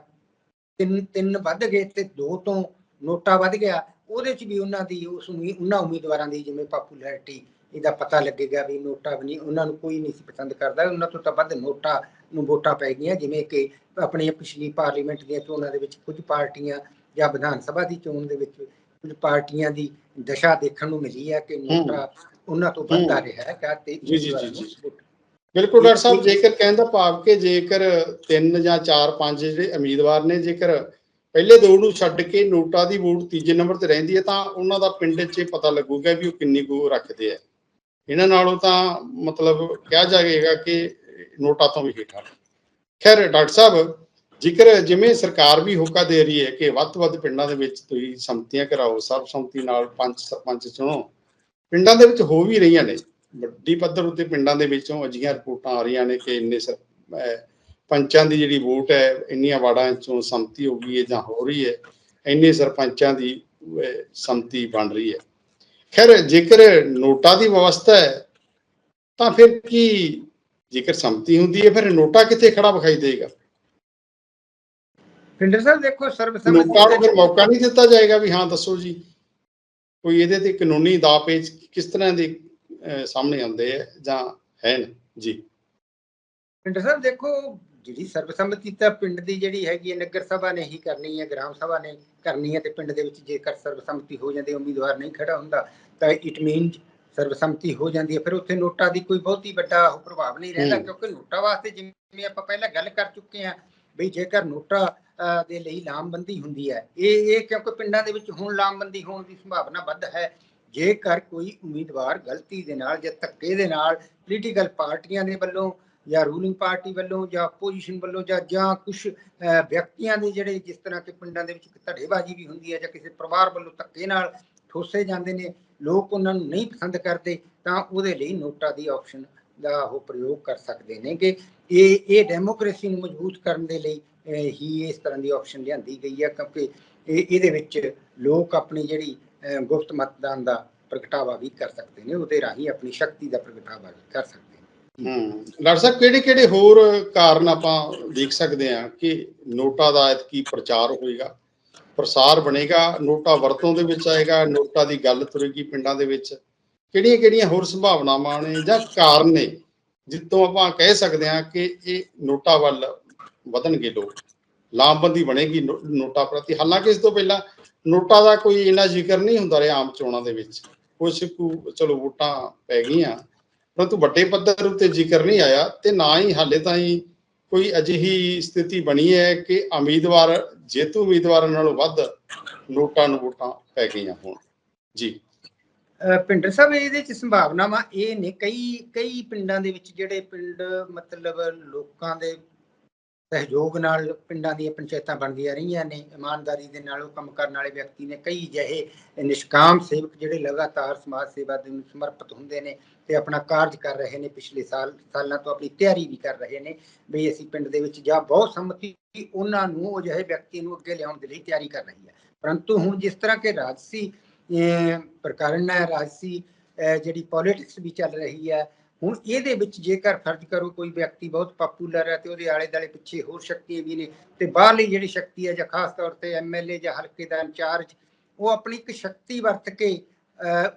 ਤਿੰਨ ਤਿੰਨ ਵੱਧ ਗਏ ਤੇ ਦੋ ਤੋਂ ਨੋਟਾ ਵੱਧ ਗਿਆ, ਉਹਦੇ ਚ ਵੀ ਉਹਨਾਂ ਦੀ ਉਸ ਉਹਨਾਂ ਉਮੀਦਵਾਰਾਂ ਦੀ ਜਿਵੇਂ ਪਪੂਲੈਰਿਟੀ ਇਹਦਾ ਪਤਾ ਲੱਗੇਗਾ ਵੀ ਨੋਟਾ ਵੀ ਨਹੀਂ, ਉਹਨਾਂ ਨੂੰ ਕੋਈ ਨਹੀਂ ਸੀ ਪਸੰਦ ਕਰਦਾ, ਉਹਨਾਂ ਤੋਂ ਤਾਂ ਵੱਧ ਨੋਟਾ ਨੂੰ ਵੋਟਾਂ ਪੈ ਗਈਆਂ, ਜਿਵੇਂ ਕਿ ਆਪਣੀ ਪਿਛਲੀ ਪਾਰਲੀਮੈਂਟ ਦੀਆਂ ਚੋਣਾਂ ਦੇ ਵਿੱਚ ਕੁਝ ਪਾਰਟੀਆਂ ਜਾਂ ਵਿਧਾਨ ਸਭਾ ਦੀ ਚੋਣ ਦੇ ਵਿੱਚ ਕੁਝ ਪਾਰਟੀਆਂ ਦੀ ਦਸ਼ਾ ਦੇਖਣ ਨੂੰ ਮਿਲੀ ਹੈ ਕਿ ਨੋਟਾ ਉਹਨਾਂ ਤੋਂ ਵੱਧਦਾ ਰਿਹਾ ਹੈ ਕਿ ਤੇ ਜੀ, ਜੀ, ਉਮੀਦਵਾਰਾਂ ਜੀ, ਬਿਲਕੁਲ ਡਾਕਟਰ ਸਾਹਿਬ ਜੇਕਰ ਕਹਿਣ ਦਾ ਭਾਵ ਕਿ ਜੇਕਰ ਤਿੰਨ ਜਾਂ ਚਾਰ ਪੰਜ ਜਿਹੜੇ ਉਮੀਦਵਾਰ ਨੇ ਜੇਕਰ ਪਹਿਲੇ ਦੋ ਨੂੰ ਛੱਡ ਕੇ ਨੋਟਾ ਦੀ ਵੋਟ ਤੀਜੇ ਨੰਬਰ ਤੇ ਰਹਿੰਦੀ ਹੈ ਤਾਂ ਉਹਨਾਂ ਦਾ ਪਿੰਡ 'ਚ ਇਹ ਪਤਾ ਲੱਗੂਗਾ ਵੀ ਉਹ ਕਿੰਨੀ ਕੁ ਰੱਖਦੇ ਆ। ਇਹਨਾਂ ਨਾਲੋਂ ਤਾਂ ਮਤਲਬ ਕਿਹਾ ਜਾਏਗਾ ਕਿ ਨੋਟਾ ਤੋਂ ਵੀ ਹੇਠਾਂ। ਖੈਰ ਡਾਕਟਰ ਸਾਹਿਬ ਜੇਕਰ ਜਿਵੇਂ ਸਰਕਾਰ ਵੀ ਹੋਕਾ ਦੇ ਰਹੀ ਹੈ ਕਿ ਵੱਧ ਤੋਂ ਵੱਧ ਪਿੰਡਾਂ ਦੇ ਵਿੱਚ ਤੁਸੀਂ ਸੰਮਤੀਆਂ ਕਰਾਓ ਸਰਬਸੰਮਤੀ ਨਾਲ ਪੰਜ ਸਰਪੰਚ ਚੁਣੋ ਪਿੰਡਾਂ ਦੇ ਵਿੱਚ ਹੋ ਵੀ ਰਹੀਆਂ ਨੇ, ਵੱਡੀ ਪੱਧਰ ਉੱਤੇ ਪਿੰਡਾਂ ਦੇ ਵਿੱਚੋਂ ਅਜਿਹੀਆਂ ਰਿਪੋਰਟਾਂ ਆ ਰਹੀਆਂ ਨੇ ਕਿ ਇੰਨੇ ਸਰ- ਪੰਚਾਂ ਦੀ ਜਿਹੜੀ ਵੋਟ ਹੈ, ਇੰਨੀਆਂ ਵਾਰਡਾਂ ਚੋਂ ਸੰਮਤੀ ਹੋ ਗਈ ਹੈ ਜਾਂ ਹੋ ਰਹੀ ਹੈ, ਇੰਨੇ ਸਰਪੰਚਾਂ ਦੀ ਸੰਮਤੀ ਬਣ ਰਹੀ ਹੈ। ਖੈਰ, ਜੇਕਰ ਨੋਟਾ ਦੀ ਵਿਵਸਥਾ ਹੈ, ਤਾਂ ਫਿਰ ਕੀ ਜੇਕਰ ਸੰਮਤੀ ਹੁੰਦੀ ਹੈ, ਫਿਰ ਨੋਟਾ ਕਿੱਥੇ ਖੜਾ ਵਿਖਾਈ ਦੇਗਾ ਭਿੰਡਰ ਸਾਹਿਬ ਦੇਖੋ ਨੋਟਾ ਨੂੰ ਸਰਬਸੰਮਤੀ ਫਿਰ ਮੌਕਾ ਨਹੀਂ ਦਿੱਤਾ ਜਾਏਗਾ ਵੀ ਹਾਂ ਦੱਸੋ ਜੀ। ਕੋਈ ਇਹਦੇ ਤੇ ਕਾਨੂੰਨੀ ਦਾਅ ਪੇਚ ਕਿਸ ਤਰ੍ਹਾਂ ਦੇ ਸਾਹਮਣੇ ਆਉਂਦੇ ਹੈ ਜਾਂ ਹੈ ਜੀ। ਪਿੰਡ ਸਾਹਿਬ ਦੇਖੋ ਜਿਹੜੀ ਸਰਬਸੰਮਤੀ ਤਾਂ ਪਿੰਡ ਦੀ ਜਿਹੜੀ ਹੈਗੀ ਹੈ ਨਗਰ ਸਭਾ ਨੇ ਹੀ ਕਰਨੀ ਹੈ ਗ੍ਰਾਮ ਸਭਾ ਨੇ ਕਰਨੀ ਹੈ ਤੇ ਪਿੰਡ ਦੇ ਵਿੱਚ ਜੇਕਰ ਸਰਬਸੰਮਤੀ ਹੋ ਜਾਂਦੀ ਉਮੀਦਵਾਰ ਨਹੀਂ ਖੜਾ ਹੁੰਦਾ ਤਾਂ ਇਟ ਮੀਨਸ ਸਰਬਸੰਮਤੀ ਹੋ ਜਾਂਦੀ ਹੈ ਫਿਰ ਉੱਥੇ ਨੋਟਾ ਦੀ ਕੋਈ ਬਹੁਤੀ ਵੱਡਾ ਉਹ ਪ੍ਰਭਾਵ ਨਹੀਂ ਰਹਿੰਦਾ। ਕਿਉਂਕਿ ਨੋਟਾ ਵਾਸਤੇ ਜਿਵੇਂ ਆਪਾਂ ਪਹਿਲਾਂ ਗੱਲ ਕਰ ਚੁੱਕੇ ਹਾਂ ਵੀ ਜੇਕਰ ਨੋਟਾ ਦੇ ਲਈ ਲਾਮਬੰਦੀ ਹੁੰਦੀ ਹੈ। ਇਹ ਇਹ ਕਿਉਂਕਿ ਪਿੰਡਾਂ ਦੇ ਵਿੱਚ ਹੁਣ ਲਾਮਬੰਦੀ ਹੋਣ ਦੀ ਸੰਭਾਵਨਾ ਵੱਧ ਹੈ। ਜੇਕਰ ਕੋਈ ਉਮੀਦਵਾਰ ਗਲਤੀ ਦੇ ਨਾਲ ਜਾਂ ਧੱਕੇ ਦੇ ਨਾਲ ਪੋਲੀਟੀਕਲ ਪਾਰਟੀਆਂ ਦੇ ਵੱਲੋਂ ਜਾਂ ਰੂਲਿੰਗ ਪਾਰਟੀ ਵੱਲੋਂ ਜਾਂ ਆਪੋਜੀਸ਼ਨ ਵੱਲੋਂ ਜਾਂ ਜਾਂ ਕੁਝ ਵਿਅਕਤੀਆਂ ਦੇ ਜਿਹੜੇ ਜਿਸ ਤਰ੍ਹਾਂ ਕਿ ਪਿੰਡਾਂ ਦੇ ਵਿੱਚ ਧੜੇਬਾਜ਼ੀ ਵੀ ਹੁੰਦੀ ਹੈ ਜਾਂ ਕਿਸੇ ਪਰਿਵਾਰ ਵੱਲੋਂ ਧੱਕੇ ਨਾਲ ਠੋਸੇ ਜਾਂਦੇ ਨੇ, ਲੋਕ ਉਹਨਾਂ ਨੂੰ ਨਹੀਂ ਪਸੰਦ ਕਰਦੇ, ਤਾਂ ਉਹਦੇ ਲਈ ਨੋਟਾ ਦੀ ਆਪਸ਼ਨ ਦਾ ਉਹ ਪ੍ਰਯੋਗ ਕਰ ਸਕਦੇ ਨੇ ਕਿ ਇਹ ਇਹ ਡੈਮੋਕ੍ਰੇਸੀ ਨੂੰ ਮਜ਼ਬੂਤ ਕਰਨ ਦੇ ਲਈ ਹੀ ਇਸ ਤਰ੍ਹਾਂ ਦੀ ਆਪਸ਼ਨ ਲਿਆਂਦੀ ਗਈ ਹੈ ਕਿਉਂਕਿ ਇਹ, ਇਹਦੇ ਵਿੱਚ ਲੋਕ ਆਪਣੀ ਜਿਹੜੀ ਗੁਪਤ ਮਤਦਾਨ ਦਾ ਪ੍ਰਗਟਾਵਾ ਵੀ ਕਰ ਸਕਦੇ ਨੇ, ਉਹਦੇ ਰਾਹੀਂ ਆਪਣੀ ਸ਼ਕਤੀ ਦਾ ਪ੍ਰਗਟਾਵਾ ਵੀ ਕਰ ਸਕਦੇ ਨੇ। ਹੂੰ, ਡਾਕਟਰ ਸਾਹਿਬ ਕਿਹੜੇ ਕਿਹੜੇ ਹੋਰ ਕਾਰਨ ਆਪਾਂ ਦੇਖ ਸਕਦੇ ਹਾਂ ਕਿ ਨੋਟਾ ਦਾ ਕੀ ਪ੍ਰਚਾਰ ਹੋਏਗਾ? ਪ੍ਰਸਾਰ ਬਣੇਗਾ, ਨੋਟਾ ਵਰਤੋਂ ਦੇ ਵਿੱਚ ਆਏਗਾ, ਨੋਟਾ ਦੀ ਗੱਲ ਤੁਰੇਗੀ ਪਿੰਡਾਂ ਦੇ ਵਿੱਚ। ਕਿਹੜੀਆਂ ਕਿਹੜੀਆਂ ਹੋਰ ਸੰਭਾਵਨਾਵਾਂ ਨੇ ਜਾਂ ਕਾਰਨ ਨੇ, ਜਿੱਤੋਂ ਆਪਾਂ ਕਹਿ ਸਕਦੇ ਹਾਂ ਕਿ ਇਹ ਨੋਟਾ ਵੱਲ ਵਧਣਗੇ ਲੋਕ। ਲਾਮਬੰਦੀ ਬਣੇਗੀ ਨੋਟਾ ਪ੍ਰਤੀ। ਹਾਲਾਂਕਿ ਇਸ ਤੋਂ ਪਹਿਲਾਂ ਨੋਟਾ ਦਾ ਕੋਈ ਇੰਨਾ ਜ਼ਿਕਰ ਨਹੀਂ ਹੁੰਦਾ ਰਿਹਾ ਆਮ ਚੋਣਾਂ ਦੇ ਵਿੱਚ। ਕੁਝ ਕੁ, ਚਲੋ ਵੋਟਾਂ ਪੈ ਗਈਆਂ, ਪਰੰਤੂ ਵੱਡੇ ਪੱਧਰ ਉੱਤੇ ਜ਼ਿਕਰ ਨਹੀਂ ਆਇਆ ਤੇ ਨਾ ਹੀ ਹਾਲੇ ਤਾਈਂ ਕੋਈ ਅਜਿਹੀ ਸਥਿਤੀ ਬਣੀ ਹੈ ਕਿ ਉਮੀਦਵਾਰ, ਜੇਤੂ ਉਮੀਦਵਾਰਾਂ ਨਾਲੋਂ ਵੱਧ ਨੋਟਾਂ ਨੂੰ ਵੋਟਾਂ ਪੈ ਗਈਆਂ ਹੋਣ। ਜੀ। ਅਹ ਪਿੰਡਰ ਸਾਹਿਬ, ਇਹਦੇ ਚ ਸੰਭਾਵਨਾਵਾਂ ਇਹ ਨੇ। ਕਈ ਕਈ ਪਿੰਡਾਂ ਦੇ ਵਿੱਚ ਜਿਹੜੇ ਪਿੰਡ, ਮਤਲਬ ਲੋਕਾਂ ਦੇ ਸਹਿਯੋਗ ਨਾਲ ਪਿੰਡਾਂ ਦੀਆਂ ਪੰਚਾਇਤਾਂ ਬਣਦੀਆਂ ਰਹੀਆਂ ਨੇ। ਇਮਾਨਦਾਰੀ ਦੇ ਨਾਲ ਉਹ ਕੰਮ ਕਰਨ ਵਾਲੇ ਵਿਅਕਤੀ ਨੇ। ਕਈ ਜਿਹੇ ਨਿਸ਼ਕਾਮ ਸੇਵਕ ਜਿਹੜੇ ਲਗਾਤਾਰ ਸਮਾਜ ਸੇਵਾ ਦੇ ਨੂੰ ਸਮਰਪਿਤ ਹੁੰਦੇ ਨੇ ਤੇ ਆਪਣਾ ਕਾਰਜ ਕਰ ਰਹੇ ਨੇ। ਪਿਛਲੇ ਸਾਲ, ਸਾਲਾਂ ਤੋਂ ਆਪਣੀ ਤਿਆਰੀ ਵੀ ਕਰ ਰਹੇ ਨੇ ਵੀ ਅਸੀਂ ਪਿੰਡ ਦੇ ਵਿੱਚ ਜਾਂ ਬਹੁਤ ਸੰਮਤੀ ਉਹਨਾਂ ਨੂੰ ਉਹ ਜਿਹੇ ਵਿਅਕਤੀ ਨੂੰ ਅੱਗੇ ਲਿਆਉਣ ਦੇ ਲਈ ਤਿਆਰੀ ਕਰ ਰਹੀ ਹੈ। ਪਰੰਤੂ ਹੁਣ ਜਿਸ ਤਰ੍ਹਾਂ ਕਿ ਰਾਜਸੀ ਪ੍ਰਕਰਨ ਹੈ, ਰਾਜਸੀ ਜਿਹੜੀ ਪੋਲਿਟਿਕਸ ਵੀ ਚੱਲ ਰਹੀ ਹੈ ਹੁਣ ਇਹਦੇ ਵਿੱਚ ਜੇਕਰ ਫਰਜ਼ ਕਰੋ ਕੋਈ ਵਿਅਕਤੀ ਬਹੁਤ ਪਪੂਲਰ ਹੈ ਤੇ ਉਹਦੇ ਆਲੇ ਦਾਲੇ ਪਿੱਛੇ ਹੋਰ ਸ਼ਕਤੀਆਂ ਵੀ ਨੇ ਤੇ ਬਾਹਰਲੀ ਜਿਹੜੀ ਸ਼ਕਤੀ ਹੈ ਜਾਂ ਖਾਸ ਤੌਰ ਤੇ ਐਮਐਲਏ ਜਾਂ ਹਲਕੇ ਦਾ ਇੰਚਾਰਜ, ਉਹ ਆਪਣੀ ਇੱਕ ਸ਼ਕਤੀ ਵਰਤ ਕੇ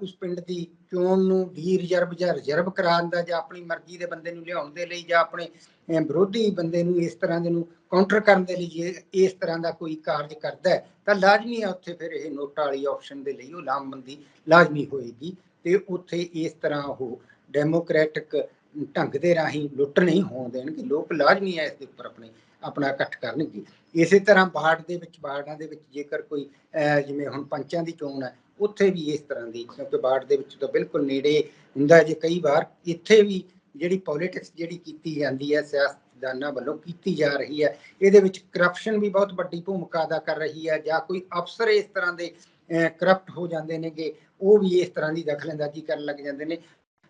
ਉਸ ਪਿੰਡ ਦੀ ਚੋਣ ਨੂੰ ਡੀ ਰਿਜ਼ਰਵ ਜਾਂ ਰਿਜ਼ਰਵ ਕਰਾਉਣ ਦਾ ਜਾਂ ਆਪਣੀ ਮਰਜ਼ੀ ਦੇ ਬੰਦੇ ਨੂੰ ਲਿਆਉਣ ਦੇ ਲਈ ਜਾਂ ਆਪਣੇ ਵਿਰੋਧੀ ਬੰਦੇ ਨੂੰ ਇਸ ਤਰ੍ਹਾਂ ਦੇ ਨੂੰ ਕਾਊਂਟਰ ਕਰਨ ਦੇ ਲਈ ਜੇ ਇਸ ਤਰ੍ਹਾਂ ਦਾ ਕੋਈ ਕਾਰਜ ਕਰਦਾ ਹੈ, ਤਾਂ ਲਾਜ਼ਮੀ ਹੈ ਉੱਥੇ ਫਿਰ ਇਹ ਨੋਟਾਂ ਵਾਲੀ ਆਪਸ਼ਨ ਦੇ ਲਈ ਉਹ ਲਾਮਬੰਦੀ ਲਾਜ਼ਮੀ ਹੋਏਗੀ ਤੇ ਉੱਥੇ ਇਸ ਤਰ੍ਹਾਂ ਉਹ ਡੈਮੋਕ੍ਰੈਟਿਕ ਢੰਗ ਦੇ ਰਾਹੀਂ ਲੁੱਟ ਨਹੀਂ ਹੋਣ ਦੇਣਗੇ, ਲੋਕ ਲਾਜ਼ਮੀ ਹੈ ਇਸ ਦੇ ਉੱਪਰ ਆਪਣੇ, ਆਪਣਾ ਇਕੱਠ ਕਰਨਗੇ। ਇਸੇ ਤਰ੍ਹਾਂ ਬਾੜ ਦੇ ਵਿੱਚ, ਬਾੜਾਂ ਦੇ ਵਿੱਚ ਜੇਕਰ ਕੋਈ ਜਿਵੇਂ ਹੁਣ ਪੰਚਾਂ ਦੀ ਚੋਣ ਹੈ, ਉੱਥੇ ਵੀ ਇਸ ਤਰ੍ਹਾਂ ਦੀ, ਕਿਉਂਕਿ ਬਾੜ ਦੇ ਵਿੱਚ ਤਾਂ ਬਿਲਕੁਲ ਨੇੜੇ ਹੁੰਦਾ ਜੇ ਕਈ ਵਾਰ, ਇੱਥੇ ਵੀ ਜਿਹੜੀ ਪੋਲਿਟਿਕਸ ਜਿਹੜੀ ਕੀਤੀ ਜਾਂਦੀ ਹੈ, ਸਿਆਸਤਦਾਨਾਂ ਵੱਲੋਂ ਕੀਤੀ ਜਾ ਰਹੀ ਹੈ, ਇਹਦੇ ਵਿੱਚ ਕਰਪਸ਼ਨ ਵੀ ਬਹੁਤ ਵੱਡੀ ਭੂਮਿਕਾ ਅਦਾ ਕਰ ਰਹੀ ਹੈ, ਜਾਂ ਕੋਈ ਅਫਸਰ ਇਸ ਤਰ੍ਹਾਂ ਦੇ ਕਰਪਟ ਹੋ ਜਾਂਦੇ ਨੇਗੇ, ਉਹ ਵੀ ਇਸ ਤਰ੍ਹਾਂ ਦੀ ਦਖਲਅੰਦਾਜ਼ੀ ਕਰਨ ਲੱਗ ਜਾਂਦੇ ਨੇ।